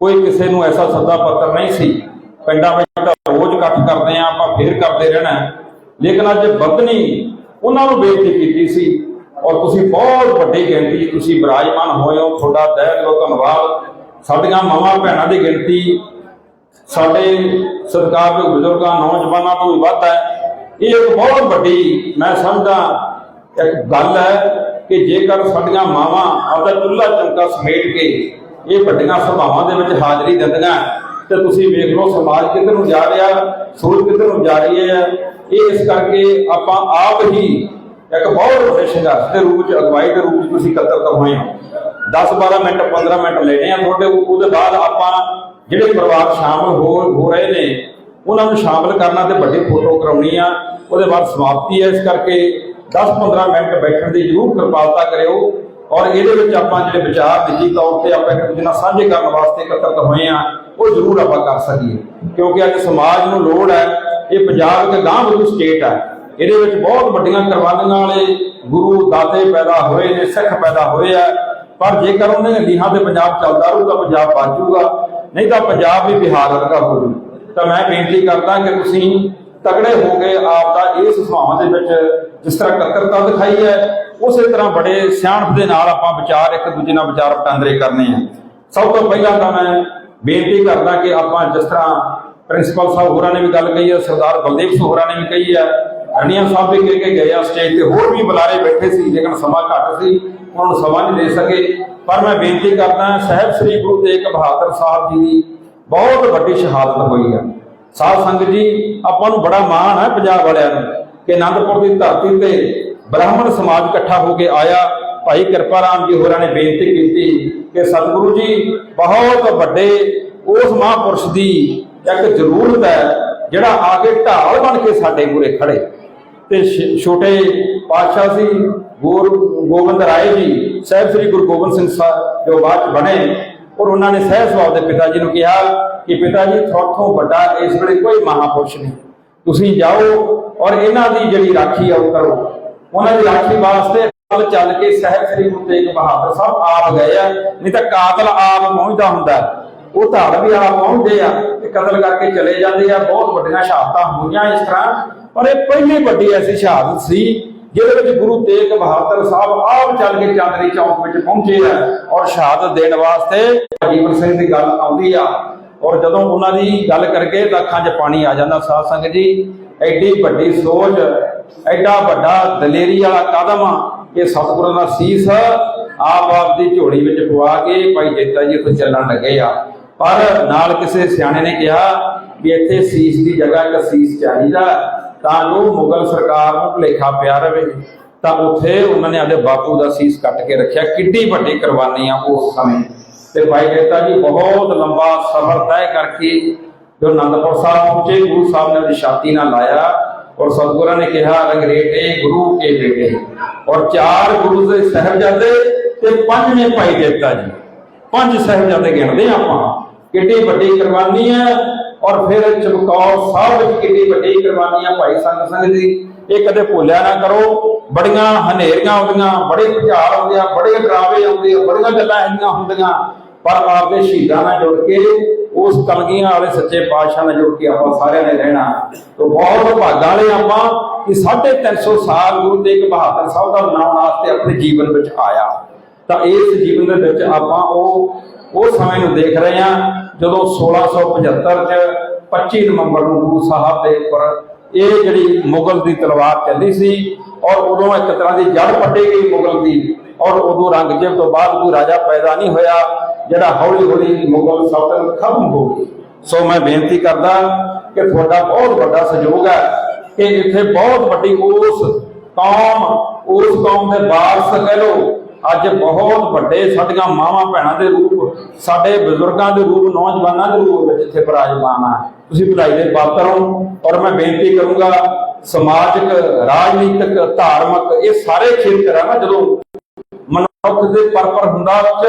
ਕੋਈ ਕਿਸੇ ਨੂੰ ਐਸਾ ਸੱਦਾ ਪੱਤਰ ਨਹੀਂ ਸੀ। ਪਿੰਡਾਂ ਵਿੱਚ ਤਾਂ ਰੋਜ਼ ਇਕੱਠ ਕਰਦੇ ਆ, ਆਪਾਂ ਫੇਰ ਕਰਦੇ ਰਹਿਣਾ ਲੇਕਿਨ ਅੱਜ ਬਦਨੀ ਉਹਨਾਂ ਨੂੰ ਬੇਨਤੀ ਕੀਤੀ ਸੀ। ਔਰ ਤੁਸੀਂ ਬਹੁਤ ਵੱਡੀ ਗਿਣਤੀ, ਤੁਸੀਂ ਬਿਰਾਜਮਾਨ ਹੋਏ ਹੋ, ਤੁਹਾਡਾ ਤਹਿ ਦਿਲੋਂ ਧੰਨਵਾਦ। ਸਾਡੀਆਂ ਮਾਵਾਂ ਭੈਣਾਂ ਦੀ ਗਿਣਤੀ ਸਾਡੇ ਸਰਕਾਰ ਬਜ਼ੁਰਗਾਂ, ਨੌਜਵਾਨਾਂ ਤੋਂ ਵੀ ਵੱਧ ਹੈ। ਇਹ ਇੱਕ ਬਹੁਤ ਵੱਡੀ, ਮੈਂ ਸਮਝਦਾ, ਇੱਕ ਗੱਲ ਹੈ ਕਿ ਜੇਕਰ ਸਾਡੀਆਂ ਮਾਵਾਂ ਆਪਦਾ ਚੁੱਲ੍ਹਾ ਚੌਂਕਾ ਸਮੇਟ ਕੇ ਇਹ ਵੱਡੀਆਂ ਸਭਾਵਾਂ ਦੇ ਵਿੱਚ ਹਾਜ਼ਰੀ ਦਿੰਦੀਆਂ ਤੇ ਤੁਸੀਂ ਵੇਖ ਲਓ, ਸਮਾਜ ਕਿੱਧਰ ਨੂੰ ਜਾ ਰਿਹਾ, ਸੋਚ ਕਿੱਧਰ ਨੂੰ ਜਾ ਰਹੀ ਹੈ। ਇਹ ਇਸ ਕਰਕੇ ਆਪਾਂ ਆਪ ਹੀ ਇੱਕ ਬਹੁਤ ਸੰਘਰਸ਼ ਦੇ ਰੂਪ ਵਿੱਚ, ਅਗਵਾਈ ਦੇ ਰੂਪ ਵਿੱਚ ਤੁਸੀਂ ਇਕੱਤਰਤ ਹੋਏ ਹੋ। 10 12 ਮਿੰਟ 15 ਮਿੰਟ ਲੈਣੇ ਆ ਤੁਹਾਡੇ ਉਹਦੇ ਬਾਅਦ ਆਪਾਂ ਜਿਹੜੇ ਪਰਿਵਾਰ ਸ਼ਾਮਲ ਹੋ ਹੋ ਰਹੇ ਨੇ, ਉਹਨਾਂ ਨੂੰ ਸ਼ਾਮਲ ਕਰਨਾ ਤੇ ਵੱਡੀ ਫੋਟੋ ਕਰਾਉਣੀ ਆ। ਉਹਦੇ ਬਾਅਦ ਸਮਾਪਤੀ ਹੈ। ਇਸ ਕਰਕੇ 10-15 ਮਿੰਟ ਬੈਠਣ ਦੀ ਜ਼ਰੂਰ ਕਿਰਪਾਲਤਾ ਕਰਿਓ। ਔਰ ਇਹਦੇ ਵਿੱਚ ਆਪਾਂ ਜਿਹੜੇ ਵਿਚਾਰ ਨਿੱਜੀ ਤੌਰ ਤੇ ਆਪਾਂ ਇੱਕ ਦੂਜੇ ਨਾਲ ਸਾਂਝੇ ਕਰਨ ਵਾਸਤੇ ਇਕੱਤਰਤ ਹੋਏ ਆ ਉਹ ਜ਼ਰੂਰ ਆਪਾਂ ਕਰ ਸਕੀਏ। ਕਿਉਂਕਿ ਅੱਜ ਸਮਾਜ ਨੂੰ ਲੋੜ ਹੈ, ਇਹ ਪੰਜਾਬ ਇੱਕ ਗਾਂਹ ਵਧੂ ਸਟੇਟ ਹੈ। ਇਹਦੇ ਵਿੱਚ ਬਹੁਤ ਵੱਡੀਆਂ ਕੁਰਬਾਨੀਆਂ ਵਾਲੇ ਗੁਰੂ ਦਾਤੇ ਪੈਦਾ ਹੋਏ ਨੇ, ਸਿੱਖ ਪੈਦਾ ਹੋਏ ਆ। ਪਰ ਜੇਕਰ ਉਹਨਾਂ ਦੇ ਲੀਹਾਂ ਤੇ ਪੰਜਾਬ ਚੱਲਦਾ ਰਹੂ ਪੰਜਾਬ ਬਾਜੂਗਾ ਨਹੀਂ ਤਾਂ ਪੰਜਾਬ ਵੀ ਬਿਹਾਰ ਵਰਗਾ ਹੋ ਜੂ ਤਾਂ ਮੈਂ ਬੇਨਤੀ ਕਰਦਾ ਕਿ ਤੁਸੀਂ ਤਗੜੇ ਹੋ ਕੇ ਆਪ ਦਾ ਇਸ ਸਭਾਵਾਂ ਦੇ ਵਿੱਚ ਜਿਸ ਤਰ੍ਹਾਂ ਇਕੱਤਰਤਾ ਦਿਖਾਈ ਹੈ ਉਸੇ ਤਰ੍ਹਾਂ ਬੜੇ ਸਿਆਣਪ ਦੇ ਨਾਲ ਆਪਾਂ ਵਿਚਾਰ ਇੱਕ ਦੂਜੇ ਨਾਲ ਵਿਚਾਰ ਵਟਾਂਦਰੇ ਕਰਨੇ ਆ। ਸਭ ਤੋਂ ਪਹਿਲਾਂ ਤਾਂ ਮੈਂ ਬੇਨਤੀ ਕਰਦਾ ਕਿ ਆਪਾਂ ਜਿਸ ਤਰ੍ਹਾਂ ਪ੍ਰਿੰਸੀਪਲ ਸਾਹਿਬ ਹੋਰਾਂ ਨੇ ਵੀ ਗੱਲ ਕਹੀ ਹੈ, ਸਰਦਾਰ ਬਲਦੇਵ ਸਿੰਘ ਹੋਰਾਂ ਨੇ ਵੀ ਕਹੀ ਹੈ ਰਣੀਆ ਸਾਹਿਬ ਵੀ ਕਹਿ ਕੇ ਗਏ ਆ ਸਟੇਜ ਤੇ, ਹੋਰ ਵੀ ਬੁਲਾਰੇ ਬੈਠੇ ਸੀ, ਲੇਕਿਨ ਸਮਾਂ ਘੱਟ ਸੀ ਉਹਨਾਂ ਨੂੰ ਸਮਾਂ ਨਹੀਂ ਦੇ ਸਕੇ। ਪਰ ਮੈਂ ਬੇਨਤੀ ਕਰਦਾ, ਸਾਹਿਬ ਸ੍ਰੀ ਗੁਰੂ ਤੇਗ ਬਹਾਦਰ ਸਾਹਿਬ ਜੀ ਦੀ ਬਹੁਤ ਵੱਡੀ ਸ਼ਹਾਦਤ ਹੋਈ ਹੈ ਸਾਧ ਸੰਗਤ ਜੀ, ਆਪਾਂ ਨੂੰ ਬੜਾ ਮਾਣ ਹੈ ਪੰਜਾਬ ਵਾਲਿਆਂ ਨੂੰ ਕਿ ਆਨੰਦਪੁਰ ਦੀ ਧਰਤੀ ਤੇ ਬ੍ਰਾਹਮਣ ਸਮਾਜ ਇਕੱਠਾ ਹੋ ਕੇ ਆਇਆ। ਭਾਈ ਕਿਰਪਾ ਰਾਮ ਜੀ ਹੋਰਾਂ ਨੇ ਬੇਨਤੀ ਕੀਤੀ ਕਿ ਸਤਿਗੁਰੂ ਜੀ, ਬਹੁਤ ਵੱਡੇ ਉਸ ਮਹਾਂਪੁਰਸ਼ ਦੀ ਇੱਕ ਜ਼ਰੂਰਤ ਹੈ, ਜਿਹੜਾ ਆ ਕੇ ਢਾਲ ਬਣ ਕੇ ਸਾਡੇ ਮੂਰੇ ਖੜੇ। ਤੇ ਛੋਟੇ ਪਾਤਸ਼ਾਹ ਸੀ, ਗੁਰ, ਗੋਬਿੰਦ ਰਾਏ ਜੀ, ਸਾਹਿਬ ਸ੍ਰੀ ਗੁਰੂ ਗੋਬਿੰਦ ਸਿੰਘ ਸਾਹਿਬ ਜੋ ਬਾਅਦ 'ਚ ਬਣੇ, ਔਰ ਉਹਨਾਂ ਨੇ ਸਹਿਜ ਸੁਭਾਅ ਦੇ ਪਿਤਾ ਜੀ ਨੂੰ ਕਿਹਾ ਕਿ ਪਿਤਾ ਜੀ ਤੁਹਾਡੇ ਵੱਡਾ ਇਸ ਵੇਲੇ ਕੋਈ ਮਹਾਪੁਰਸ਼ ਨਹੀਂ। ਤੁਸੀਂ ਜਾਓ ਔਰ ਇਹਨਾਂ ਦੀ ਜਿਹੜੀ ਰਾਖੀ ਆ ਉਹ ਕਰੋ। ਉਹਨਾਂ ਦੀ ਰਾਖੀ ਵਾਸਤੇ ਨਾਲ ਚੱਲ ਕੇ ਸਾਹਿਬ ਸ੍ਰੀ ਗੁਰੂ ਤੇਗ ਬਹਾਦਰ ਸਾਹਿਬ ਆਪ ਗਏ ਆ, ਨਹੀਂ ਤਾਂ ਕਾਤਲ ਆਪ ਪਹੁੰਚਦਾ ਹੁੰਦਾ ਉਹ ਧੜ ਵੀ ਆਪ ਪਹੁੰਚਦੇ ਆ ਤੇ ਕਤਲ ਕਰਕੇ ਚਲੇ ਜਾਂਦੇ ਆ, ਬਹੁਤ ਵੱਡੀਆਂ ਸ਼ਹਾਦਤਾਂ ਹੋਈਆਂ ਇਸ ਤਰ੍ਹਾਂ। ਪਰ ਇਹ ਪਹਿਲੀ ਵੱਡੀ ਐਸੀ ਸ਼ਹਾਦਤ ਸੀ, ਜਿਹਦੇ ਵਿੱਚ ਗੁਰੂ ਤੇਗ ਬਹਾਦਰ ਸਾਹਿਬ ਆਪ ਚੱਲ ਕੇ ਚਾਂਦਨੀ ਚੌਕ ਵਿੱਚ ਪਹੁੰਚੇ ਆ ਔਰ ਸ਼ਹਾਦਤ ਦੇਣ ਵਾਸਤੇ ਜੀਵਨ ਸਿੰਘ ਦੀ ਗੱਲ ਆਉਂਦੀ ਆ। ਔਰ ਜਦੋਂ ਉਹਨਾਂ ਦੀ ਗੱਲ ਕਰਕੇ ਤਾਂ ਅੱਖਾਂ 'ਚ ਪਾਣੀ ਆ ਜਾਂਦਾ, ਸਾਧ ਸੰਗਤ ਜੀ। ਐਡੀ ਵੱਡੀ ਸੋਚ, ਐਡਾ ਵੱਡਾ ਦਲੇਰੀ ਵਾਲਾ ਕਦਮ ਆ ਸਤਿਗੁਰਾਂ ਦਾ ਸੀਸ ਆਪ ਆਪ ਦੀ ਝੋਲੀ ਵਿੱਚ ਪਵਾ ਕੇ ਭਾਈ ਜੇਤਾ ਜੀ ਉੱਥੇ ਚੱਲਣ ਲੱਗੇ ਆ। ਪਰ ਨਾਲ ਕਿਸੇ ਸਿਆਣੇ ਨੇ ਕਿਹਾ ਵੀ ਇੱਥੇ ਸੀਸ ਦੀ ਜਗ੍ਹਾ ਇੱਕ ਸੀਸ ਚਾਹੀਦਾ, ਤਾਂ ਜੋ ਮੁਗਲ ਸਰਕਾਰ ਨੂੰ ਭੁਲੇਖਾ ਪਿਆ ਰਵੇ। ਤਾਂ ਉੱਥੇ ਉਹਨਾਂ ਨੇ ਆਪਣੇ ਬਾਪੂ ਦਾ ਸੀਸ ਕੱਟ ਕੇ ਰੱਖਿਆ। ਕਿੱਡੀ ਵੱਡੀ ਕੁਰਬਾਨੀ ਆ ਉਸ ਸਮੇਂ। ਤੇ ਭਾਈ ਜੇਤਾ ਜੀ ਬਹੁਤ ਲੰਬਾ ਸਫ਼ਰ ਤੈਅ ਕਰਕੇ ਜੋ ਅਨੰਦਪੁਰ ਸਾਹਿਬ ਪਹੁੰਚੇ, ਗੁਰੂ ਸਾਹਿਬ ਨੇ ਉਹਦੀ ਨਾਲ ਲਾਇਆ ਔਰ ਸਤਿਗੁਰਾਂ ਨੇ ਕਿਹਾ ਰੰਗਰੇਟੇ ਗੁਰੂ ਕੇ ਬੇਟੇ ਔਰ ਚਾਰ ਗੁਰੂ ਦੇ ਸਹਿਬਜ਼ਾਦੇ ਤੇ ਪੰਜਵੇਂ ਭਾਈ ਜੇਤਾ ਜੀ। ਪੰਜ ਸਹਿਬਜ਼ਾਦੇ ਗਿਣਦੇ ਆਪਾਂ। ਕਿੱਡੀ ਵੱਡੀ ਕੁਰਬਾਨੀ ਹੈ ਔਰ ਫਿਰ ਚਮਕੌਰ ਸਾਹਿਬ ਵਿੱਚ ਕਿੱਡੀ ਵੱਡੀ ਕੁਰਬਾਨੀ ਭਾਈ ਸੰਗ ਸੰਗ ਦੀ। ਇਹ ਕਦੇ ਭੁੱਲਿਆ ਨਾ ਕਰੋ। ਬੜੀਆਂ ਹਨੇਰੀਆਂ ਆਉਂਦੀਆਂ, ਬੜੇ ਭੁਚਾਲ ਆਉਂਦੇ ਆ, ਬੜੇ ਡਰਾਵੇ ਆਉਂਦੇ ਆ, ਬੜੀਆਂ ਗੱਲਾਂ ਇੰਨੀਆਂ ਹੁੰਦੀਆਂ, ਪਰ ਆਪਦੇ ਸ਼ਹੀਦਾਂ ਨਾਲ ਜੁੜ ਕੇ ਉਸ ਕਲਗੀਆਂ ਵਾਲੇ ਸੱਚੇ ਪਾਤਸ਼ਾਹ ਨਾਲ ਜੁੜ ਕੇ ਆਪਾਂ ਸਾਰਿਆਂ ਨੇ ਰਹਿਣਾ। ਤੋਂ ਬਹੁਤ ਭਾਗਾਂ ਵਾਲੇ ਆਪਾਂ ਕਿ 350 ਸਾਲ ਗੁਰੂ ਤੇਗ ਬਹਾਦਰ ਸਾਹਿਬ ਦਾ ਨਾਮ ਵਾਸਤੇ ਆਪਣੇ ਜੀਵਨ ਵਿੱਚ ਆਇਆ। ਤਾਂ ਇਸ ਜੀਵਨ ਦੇ ਵਿੱਚ ਆਪਾਂ ਉਹ ਉਹ ਸਮੇਂ ਨੂੰ ਦੇਖ ਰਹੇ ਹਾਂ ਜਦੋਂ 1675 ਚ 25 ਨਵੰਬਰ ਨੂੰ ਗੁਰੂ ਸਾਹਿਬ ਦੇ ਉੱਪਰ ਇਹ ਜਿਹੜੀ ਮੁਗਲ ਦੀ ਤਲਵਾਰ ਚੱਲੀ ਸੀ ਔਰ ਉਦੋਂ ਇੱਕ ਤਰ੍ਹਾਂ ਦੀ ਜੜ ਪੱਟੀ ਗਈ ਮੁਗਲ ਦੀ ਔਰ ਉਦੋਂ ਰੰਗਜੇਬ ਤੋਂ ਬਾਅਦ ਕੋਈ ਰਾਜਾ ਪੈਦਾ ਨਹੀਂ ਹੋਇਆ। ਜਿਹੜਾ ਹੌਲੀ ਹੌਲੀ ਮੁਗਲ ਸਲਤਨਤ ਖਤਮ ਹੋ ਗਈ। ਸੋ ਮੈਂ ਬੇਨਤੀ ਕਰਦਾ ਕਿ ਤੁਹਾਡਾ ਬਹੁਤ ਵੱਡਾ ਸਹਿਯੋਗ ਹੈ ਕਿ ਇੱਥੇ ਬਹੁਤ ਵੱਡੀ ਉਸ ਕੌਮ ਉਸ ਕੌਮ ਦੇ ਵਾਰਸ ਕਹਿ ਲੋ ਅੱਜ ਬਹੁਤ ਵੱਡੇ ਸਾਡੀਆਂ ਮਾਵਾਂ ਭੈਣਾਂ ਦੇ ਰੂਪ, ਸਾਡੇ ਬਜ਼ੁਰਗਾਂ ਦੇ ਰੂਪ, ਨੌਜਵਾਨਾਂ ਦੇ ਰੂਪ ਵਿੱਚ ਇੱਥੇ ਵਿਰਾਜਮਾਨ ਆ। ਤੁਸੀਂ ਭਲਾਈ ਦੇ ਪਾਤਰ ਹੋ ਔਰ ਮੈਂ ਬੇਨਤੀ ਕਰੂੰਗਾ ਸਮਾਜਿਕ, ਰਾਜਨੀਤਿਕ, ਧਾਰਮਿਕ, ਇਹ ਸਾਰੇ ਖੇਤਰ ਆ ਨਾ ਜਦੋਂ ਮਨੁੱਖ ਦੇ ਪਰਪਰ ਹੁੰਦਾ ਚ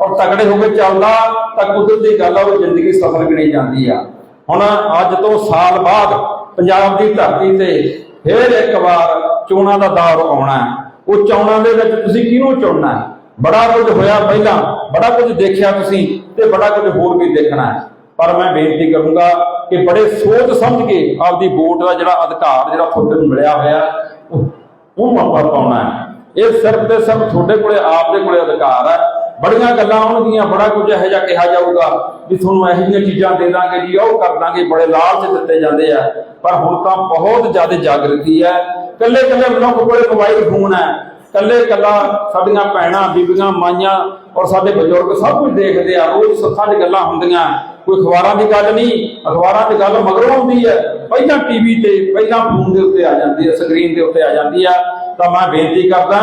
ਔਰ ਤਗੜੇ ਹੋ ਕੇ ਚੱਲਦਾ ਤਾਂ ਕੁਦਰਤ ਦੀ ਗੱਲ ਆ, ਉਹ ਜ਼ਿੰਦਗੀ ਸਫਲ ਗਿਣੀ ਜਾਂਦੀ ਆ। ਹੁਣ ਅੱਜ ਤੋਂ ਸਾਲ ਬਾਅਦ ਪੰਜਾਬ ਦੀ ਧਰਤੀ ਤੇ ਫੇਰ ਇੱਕ ਵਾਰ ਚੋਣਾਂ ਦਾ ਦੌਰ ਆਉਣਾ ਉਹ ਚੋਣਾਂ ਦੇ ਵਿੱਚ ਤੁਸੀਂ ਕਿਹਨੂੰ ਚੁਣਨਾ ਬੜਾ ਕੁਝ ਹੋਇਆ ਪਹਿਲਾਂ, ਬੜਾ ਕੁਝ ਦੇਖਿਆ ਤੁਸੀਂ ਤੇ ਬੜਾ ਕੁਝ ਹੋਰ ਵੀ ਦੇਖਣਾ ਹੈ। ਪਰ ਮੈਂ ਬੇਨਤੀ ਕਰੂੰਗਾ ਕਿ ਬੜੇ ਸੋਚ ਸਮਝ ਕੇ ਆਪਦੀ ਵੋਟ ਦਾ ਜਿਹੜਾ ਅਧਿਕਾਰ, ਜਿਹੜਾ ਤੁਹਾਡੇ ਨੂੰ ਮਿਲਿਆ ਹੋਇਆ, ਉਹ- ਆਪਾਂ ਪਾਉਣਾ ਹੈ। ਇਹ ਸਿਰਫ ਤੇ ਸਿਰਫ ਤੁਹਾਡੇ ਕੋਲੇ ਆਪ ਦੇ ਕੋਲੇ ਅਧਿਕਾਰ ਹੈ। ਬੜੀਆਂ ਗੱਲਾਂ ਆਉਣਗੀਆਂ ਬੜਾ ਕੁਝ ਇਹੋ ਜਿਹਾ ਕਿਹਾ ਜਾਊਗਾ ਵੀ ਤੁਹਾਨੂੰ ਇਹੋ ਜਿਹੀਆਂ ਚੀਜ਼ਾਂ ਦੇ ਦਾਂਗੇ ਜੀ, ਉਹ ਕਰ ਦਾਂਗੇ, ਬੜੇ ਲਾਲਚ ਦਿੱਤੇ ਜਾਂਦੇ ਆ। ਪਰ ਹੁਣ ਤਾਂ ਬਹੁਤ ਜ਼ਿਆਦਾ ਜਾਗਰਤੀ ਹੈ। ਕੱਲੇ ਕੱਲੇ ਮਨੁੱਖ ਕੋਲੇ ਮੋਬਾਈਲ ਫੋਨ ਹੈ। ਕੱਲੇ ਕੱਲਾ ਸਾਡੀਆਂ ਭੈਣਾਂ, ਬੀਬੀਆਂ, ਮਾਈਆਂ ਔਰ ਸਾਡੇ ਬਜ਼ੁਰਗ ਸਭ ਕੁਝ ਦੇਖਦੇ ਆ। ਰੋਜ਼ ਸੱਥਾਂ 'ਚ ਗੱਲਾਂ ਹੁੰਦੀਆਂ। ਕੋਈ ਅਖਬਾਰਾਂ ਦੀ ਗੱਲ ਨਹੀਂ, ਅਖਬਾਰਾਂ 'ਚ ਗੱਲ ਮਗਰੋਂ ਆਉਂਦੀ ਹੈ। ਪਹਿਲਾਂ ਟੀਵੀ ਤੇ, ਪਹਿਲਾਂ ਫੋਨ ਦੇ ਉੱਤੇ ਆ ਜਾਂਦੀ ਹੈ ਸਕਰੀਨ ਦੇ ਉੱਤੇ ਆ ਜਾਂਦੀ ਆ ਤਾਂ ਮੈਂ ਬੇਨਤੀ ਕਰਦਾ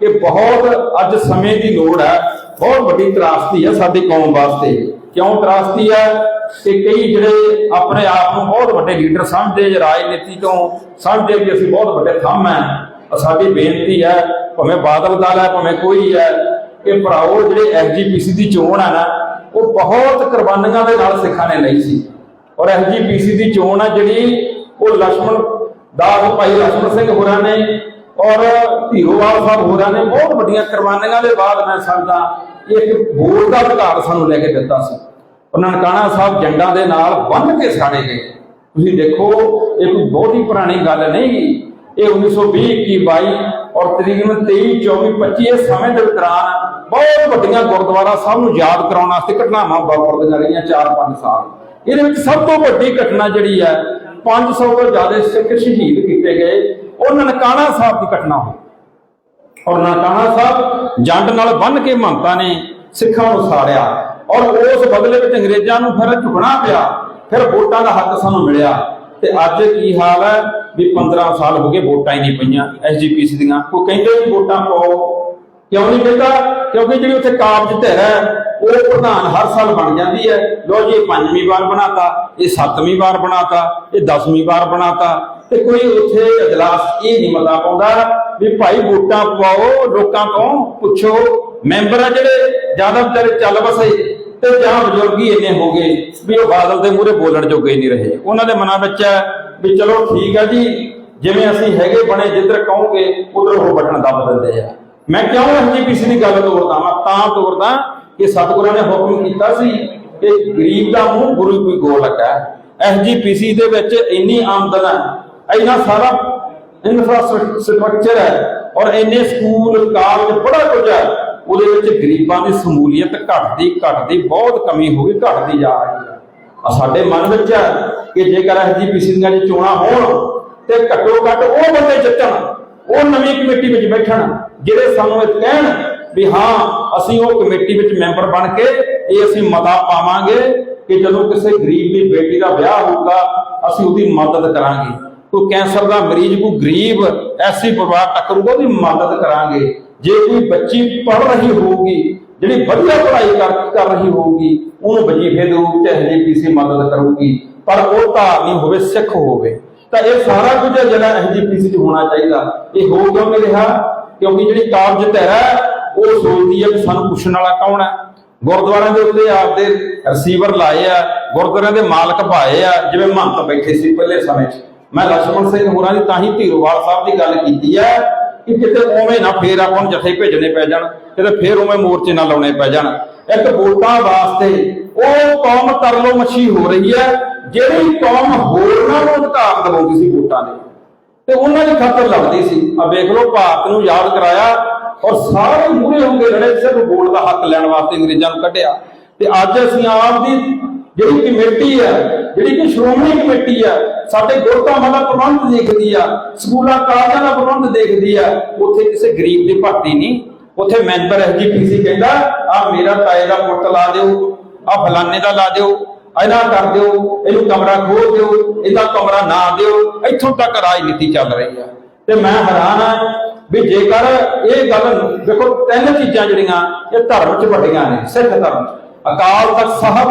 ਕਿ ਬਹੁਤ ਅੱਜ ਸਮੇਂ ਦੀ ਲੋੜ ਹੈ, ਬਹੁਤ ਵੱਡੀ ਤਰਾਸਦੀ ਹੈ ਸਾਡੀ ਕੌਮ ਵਾਸਤੇ। ਕਿਉਂ ਤਰਾਸਦੀ ਹੈ? ਕਿ ਕਈ ਜਿਹੜੇ ਆਪਣੇ ਆਪ ਨੂੰ ਬਹੁਤ ਵੱਡੇ ਲੀਡਰ ਸਮਝਦੇ ਰਾਜਨੀਤੀ ਤੋਂ ਸਮਝਦੇ ਵੀ ਅਸੀਂ ਬਹੁਤ ਵੱਡੇ ਥੰਮ ਹੈ। ਸਾਡੀ ਬੇਨਤੀ ਹੈ, ਭਾਵੇਂ ਬਾਦਲ ਦਲ ਹੈ, ਭਾਵੇਂ ਕੋਈ ਹੈ, ਕਿ ਭਰਾਓ ਜਿਹੜੇ ਐਸਜੀਪੀਸੀ ਦੀ ਚੋਣ ਹੈ ਨਾ, ਉਹ ਬਹੁਤ ਕੁਰਬਾਨੀਆਂ ਦੇ ਨਾਲ ਸਿੱਖਾਂ ਨੇ ਲਈ ਸੀ। ਔਰ ਐਸਜੀਪੀਸੀ ਦੀ ਚੋਣ ਆ ਜਿਹੜੀ ਉਹ ਲక్ష్మణ ਦਾਸ ਭਾਈ ਲక్ష్మణ ਸਿੰਘ ਹੋਰਾਂ ਨੇ ਔਰ ਧੀਰੋਵਾਲ ਸਾਹਿਬ ਹੋਰਾਂ ਨੇ ਬਹੁਤ ਵੱਡੀਆਂ ਕੁਰਬਾਨੀਆਂ ਦੇ ਬਾਅਦ ਮੈਂ ਸਮਝਦਾ ਇੱਕ ਵੋਟ ਦਾ ਅਧਿਕਾਰ ਸਾਨੂੰ ਲੈ ਕੇ ਦਿੱਤਾ ਸੀ। ਉਹ ਨਨਕਾਣਾ ਸਾਹਿਬ ਜੰਡਾਂ ਦੇ ਨਾਲ ਬੰਨ੍ਹ ਕੇ ਸਾੜੇ ਗਏ। ਤੁਸੀਂ ਦੇਖੋ, ਇਹ ਕੋਈ ਬਹੁਤੀ ਪੁਰਾਣੀ ਗੱਲ ਨਹੀਂ ਇਹ 1920 21 22 ਔਰ ਤਕਰੀਬਨ 23 24 25 ਇਹ ਸਮੇਂ ਦੇ ਦੌਰਾਨ ਬਹੁਤ ਵੱਡੀਆਂ ਗੁਰਦੁਆਰਾ ਸਾਹਿਬ ਨੂੰ ਯਾਦ ਕਰਾਉਣ ਵਾਸਤੇ ਘਟਨਾਵਾਂ ਵਾਪਰਦੀਆਂ ਰਹੀਆਂ 4-5 ਸਾਲ। ਇਹਦੇ ਵਿੱਚ ਸਭ ਤੋਂ ਵੱਡੀ ਘਟਨਾ ਜਿਹੜੀ ਹੈ 500 ਤੋਂ ਜ਼ਿਆਦਾ ਸਿੱਖ ਸ਼ਹੀਦ ਕੀਤੇ ਗਏ। ਉਹ ਨਨਕਾਣਾ ਸਾਹਿਬ ਦੀ ਘਟਨਾ ਹੋਈ। ਔਰ ਨਨਕਾਣਾ ਸਾਹਿਬ ਜੰਡ ਨਾਲ ਬੰਨ ਕੇ ਮਹੰਤਾਂ ਨੇ ਸਿੱਖਾਂ ਨੂੰ ਸਾੜਿਆ ਔਰ ਉਸ ਬਦਲੇ ਵਿੱਚ ਅੰਗਰੇਜ਼ਾਂ ਨੂੰ ਫਿਰ ਝੁਕਣਾ ਪਿਆ। ਫਿਰ ਵੋਟਾਂ ਦਾ ਹੱਕ ਸਾਨੂੰ ਮਿਲਿਆ ਤੇ ਅੱਜ ਕੀ ਹਾਲ ਹੈ ਵੀ 15 ਸਾਲ ਹੋ ਗਏ ਵੋਟਾਂ ਹੀ ਨਹੀਂ ਪਈਆਂ ਐਸਜੀਪੀਸੀ ਦੀਆਂ। ਕੋਈ ਕਹਿੰਦੇ ਵੀ ਵੋਟਾਂ ਪਾਓ। ਕਿਉਂ ਨਹੀਂ ਕਹਿੰਦਾ? ਕਿਉਂਕਿ ਜਿਹੜੀ ਉੱਥੇ ਕਾਬਜ ਧਿਰ ਹੈ, ਉਹ ਪ੍ਰਧਾਨ ਹਰ ਸਾਲ ਬਣ ਜਾਂਦੀ ਹੈ। ਲੋ ਜੀ, ਇਹ ਪੰਜਵੀਂ ਵਾਰ ਬਣਾਤਾ, ਇਹ ਸੱਤਵੀਂ ਵਾਰ ਬਣਾਤਾ, ਇਹ ਦਸਵੀਂ ਵਾਰ ਬਣਾਤਾ। ਤੇ ਕੋਈ ਉੱਥੇ ਅਜਲਾਸ ਇਹ ਨਹੀਂ ਮਤਾ ਪਾਉਂਦਾ ਵੀ ਭਾਈ ਵੋਟਾਂ ਪਵਾਓ, ਲੋਕਾਂ ਤੋਂ ਪੁੱਛੋ। ਮੈਂਬਰ ਆ ਜਿਹੜੇ ਜ਼ਿਆਦਾ ਵਿਚਾਰੇ ਚੱਲ ਵਸੇ ਤੇ ਜਾਂ ਬਜ਼ੁਰਗੀ ਇੰਨੇ ਹੋ ਗਏ ਵੀ ਉਹ ਬਾਦਲ ਦੇ ਮੂਹਰੇ ਬੋਲਣ ਜੋਗੇ ਨਹੀਂ ਰਹੇ। ਉਹਨਾਂ ਦੇ ਮਨਾਂ ਵਿੱਚ ਹੈ ਵੀ ਚਲੋ ਠੀਕ ਹੈ ਜੀ, ਜਿਵੇਂ ਅਸੀਂ ਹੈਗੇ ਬਣੇ ਜਿੱਧਰ ਕਹੋਗੇ, ਉਧਰ ਉਹ ਬਟਨ ਦੱਬ ਦਿੰਦੇ ਆ। ਮੈਂ ਕਿਉਂ ਐਸਜੀਪੀਸੀ ਦੀ ਗੱਲ ਤੋਰਦਾ ਮੈਂ ਤਾਂ ਤੋਰਦਾ ਕਿ ਸਤਿਗੁਰਾਂ ਨੇ ਹੁਕਮ ਕੀਤਾ ਸੀ ਕਿ ਗਰੀਬ ਦਾ ਮੂੰਹ ਗੁਰੂ ਕੋਈ ਗੋਲ ਲੱਗਾ ਐਸਜੀਪੀਸੀ ਦੇ ਵਿੱਚ ਇੰਨੀ ਆਮਦਨ ਹੈ ਇੰਨਾ ਸਾਰਾ ਇਨਫਰਾਸਟ੍ਰਕਚਰ ਹੈ ਔਰ ਇੰਨੇ ਸਕੂਲ ਕਾਲਜ ਬੜਾ ਕੁਝ ਹੈ। ਉਹਦੇ ਵਿੱਚ ਗਰੀਬਾਂ ਦੀ ਸਮੂਲੀਅਤ ਘਟਦੀ ਘਟਦੀ, ਬਹੁਤ ਕਮੀ ਹੋ ਗਈ, ਘਟਦੀ ਜਾ ਰਹੀ ਹੈ। ਆ ਸਾਡੇ ਮਨ ਵਿੱਚ ਹੈ ਕਿ ਜੇਕਰ ਐਸਜੀਪੀਸੀ ਦੀਆਂ ਜੇ ਚੋਣਾਂ ਹੋਣ ਤੇ ਘੱਟੋ ਘੱਟ ਉਹ ਬੰਦੇ ਜਿੱਤਣ, ਉਹ ਨਵੀਂ ਕਮੇਟੀ ਵਿੱਚ ਬੈਠਣ, ਜਿਹੜੇ ਸਾਨੂੰ ਇਹ ਕਹਿਣ ਵੀ ਹਾਂ, ਅਸੀਂ ਉਹ ਕਮੇਟੀ ਵਿੱਚ ਮੈਂਬਰ ਬਣ ਕੇ ਇਹ ਅਸੀਂ ਮਤਾ ਪਾਵਾਂਗੇ ਕਿ ਜਦੋਂ ਕਿਸੇ ਗਰੀਬ ਦੀ ਬੇਟੀ ਦਾ ਵਿਆਹ ਹੋਊਗਾ, ਅਸੀਂ ਉਹਦੀ ਮਦਦ ਕਰਾਂਗੇ। ਕੋਈ ਕੈਂਸਰ ਦਾ ਮਰੀਜ਼, ਕੋਈ ਗਰੀਬ, ਐਸੀ ਪਰਿਵਾਰ ਟੱਕਰੂਗਾ ਉਹਦੀ ਮਦਦ ਕਰਾਂਗੇ। ਜੇ ਕੋਈ ਬੱਚੀ ਪੜ ਰਹੀ ਹੋਊਗੀ, ਜਿਹੜੀ ਵਧੀਆ ਪੜ੍ਹਾਈ ਕਰ ਕਰ ਰਹੀ ਹੋਊਗੀ, ਉਹਨੂੰ ਵਜੀਫੇ ਦੇ ਰੂਪ ਚ ਐਸਜੀਪੀਸੀ ਮਦਦ ਕਰੂਗੀ, ਪਰ ਉਹ ਧਾਰਨੀ ਹੋਵੇ, ਸਿੱਖ ਹੋਵੇ। ਤਾਂ ਇਹ ਸਾਰਾ ਕੁਝ ਜਿਹੜਾ ਐਸਜੀਪੀਸੀ ਚ ਹੋਣਾ ਚਾਹੀਦਾ। ਇਹ ਹੋ ਕਿਉਂ ਨਹੀਂ ਰਿਹਾ ਕਿਉਂਕਿ ਜਿਹੜੀ ਕਾਬਜ ਹੈ, ਉਹ ਸੋਚਦੀ ਹੈ ਵੀ ਸਾਨੂੰ ਪੁੱਛਣ ਵਾਲਾ ਕੌਣ ਹੈ? ਗੁਰਦੁਆਰਿਆਂ ਦੇ ਉੱਤੇ ਆਪਦੇ ਰਿਸੀਵਰ ਲਾਏ ਆ, ਗੁਰਦੁਆਰਿਆਂ ਦੇ ਮਾਲਕ ਭਾਏ ਆ, ਜਿਵੇਂ ਮਹੰਤ ਬੈਠੇ ਸੀ ਪਹਿਲੇ ਸਮੇਂ 'ਚ। ਮੈਂ ਲਖਮਣ ਸਿੰਘ ਹੋਰਾਂ ਦੀ ਤਾਂ ਹੀ ਧੀਰੋਵਾਲ ਸਾਹਿਬ ਦੀ ਗੱਲ ਕੀਤੀ ਹੈ ਕਿ ਕਿਤੇ ਉਵੇਂ ਨਾ ਫੇਰ ਆਪਾਂ ਨੂੰ ਜਥੇ ਭੇਜਣੇ ਪੈ ਜਾਣ, ਕਿਤੇ ਫੇਰ ਉਵੇਂ ਮੋਰਚੇ ਨਾ ਲਾਉਣੇ ਪੈ ਜਾਣ। ਇੱਕ ਵੋਟਾਂ ਵਾਸਤੇ ਉਹ ਕੌਮ ਤਰਲੋ ਮੱਛੀ ਹੋ ਰਹੀ ਹੈ, ਜਿਹੜੀ ਕੌਮ ਹੋਰਨਾਂ ਨੂੰ ਅਧਿਕਾਰ ਦਿਵਾਉਂਦੀ ਸੀ ਵੋਟਾਂ ਨੇ ਤੇ ਉਹਨਾਂ ਦੀ ਖਾਤਰ ਲੜਦੀ ਸੀ। ਆ ਵੇਖ ਲਓ, ਭਾਰਤ ਨੂੰ ਯਾਦ ਕਰਾਇਆ ਔਰ ਸਾਰੇ ਮੂਰੇ ਹੋ ਕੇ ਲੜੇ ਸਿਰਫ ਬੋਲ ਦਾ ਹੱਕ ਲੈਣ ਵਾਸਤੇ ਅੰਗਰੇਜ਼ਾਂ ਨੂੰ ਕੱਢਿਆ। ਤੇ ਅੱਜ ਅਸੀਂ ਆਪ ਦੀ ਜਿਹੜੀ ਕਮੇਟੀ ਹੈ ਜਿਹੜੀ ਕਿ ਸ਼੍ਰੋਮਣੀ ਕਮੇਟੀ ਹੈ ਸਾਡੇ ਗੁਰਧਾਮਾਂ ਦਾ ਪ੍ਰਬੰਧ ਦੇਖਦੀ ਆ, ਸਕੂਲਾਂ, ਕਾਲਜਾਂ ਦਾ ਪ੍ਰਬੰਧ ਦੇਖਦੀ ਆ, ਉੱਥੇ ਕਿਸੇ ਗਰੀਬ ਦੀ ਭਰਤੀ ਨਹੀਂ। ਉੱਥੇ ਮੈਂਬਰ ਐਸਜੀਪੀਸੀ ਕਹਿੰਦਾ, ਆ ਮੇਰਾ ਤਾਏ ਦਾ ਪੁੱਤ ਲਾ ਦਿਓ, ਆ ਫਲਾਣੇ ਦਾ ਲਾ ਦਿਓ ਇਹਨਾਂ ਕਰ ਦਿਓ, ਇਹਨੂੰ ਕਮਰਾ ਖੋਲ ਦਿਓ, ਇਹਦਾ ਕਮਰਾ ਨਾ ਦਿਓ, ਇੱਥੋਂ ਤੱਕ ਰਾਜਨੀਤੀ ਚੱਲ ਰਹੀ ਆ। ਤੇ ਮੈਂ ਹੈਰਾਨ ਆ ਵੀ ਜੇਕਰ ਇਹ ਗੱਲ ਦੇਖੋ, ਤਿੰਨ ਚੀਜ਼ਾਂ ਜਿਹੜੀਆਂ ਇਹ ਧਰਮ 'ਚ ਵੱਡੀਆਂ ਨੇ, ਸਿੱਖ ਧਰਮ ਅਕਾਲ ਤਖਤ ਸਾਹਿਬ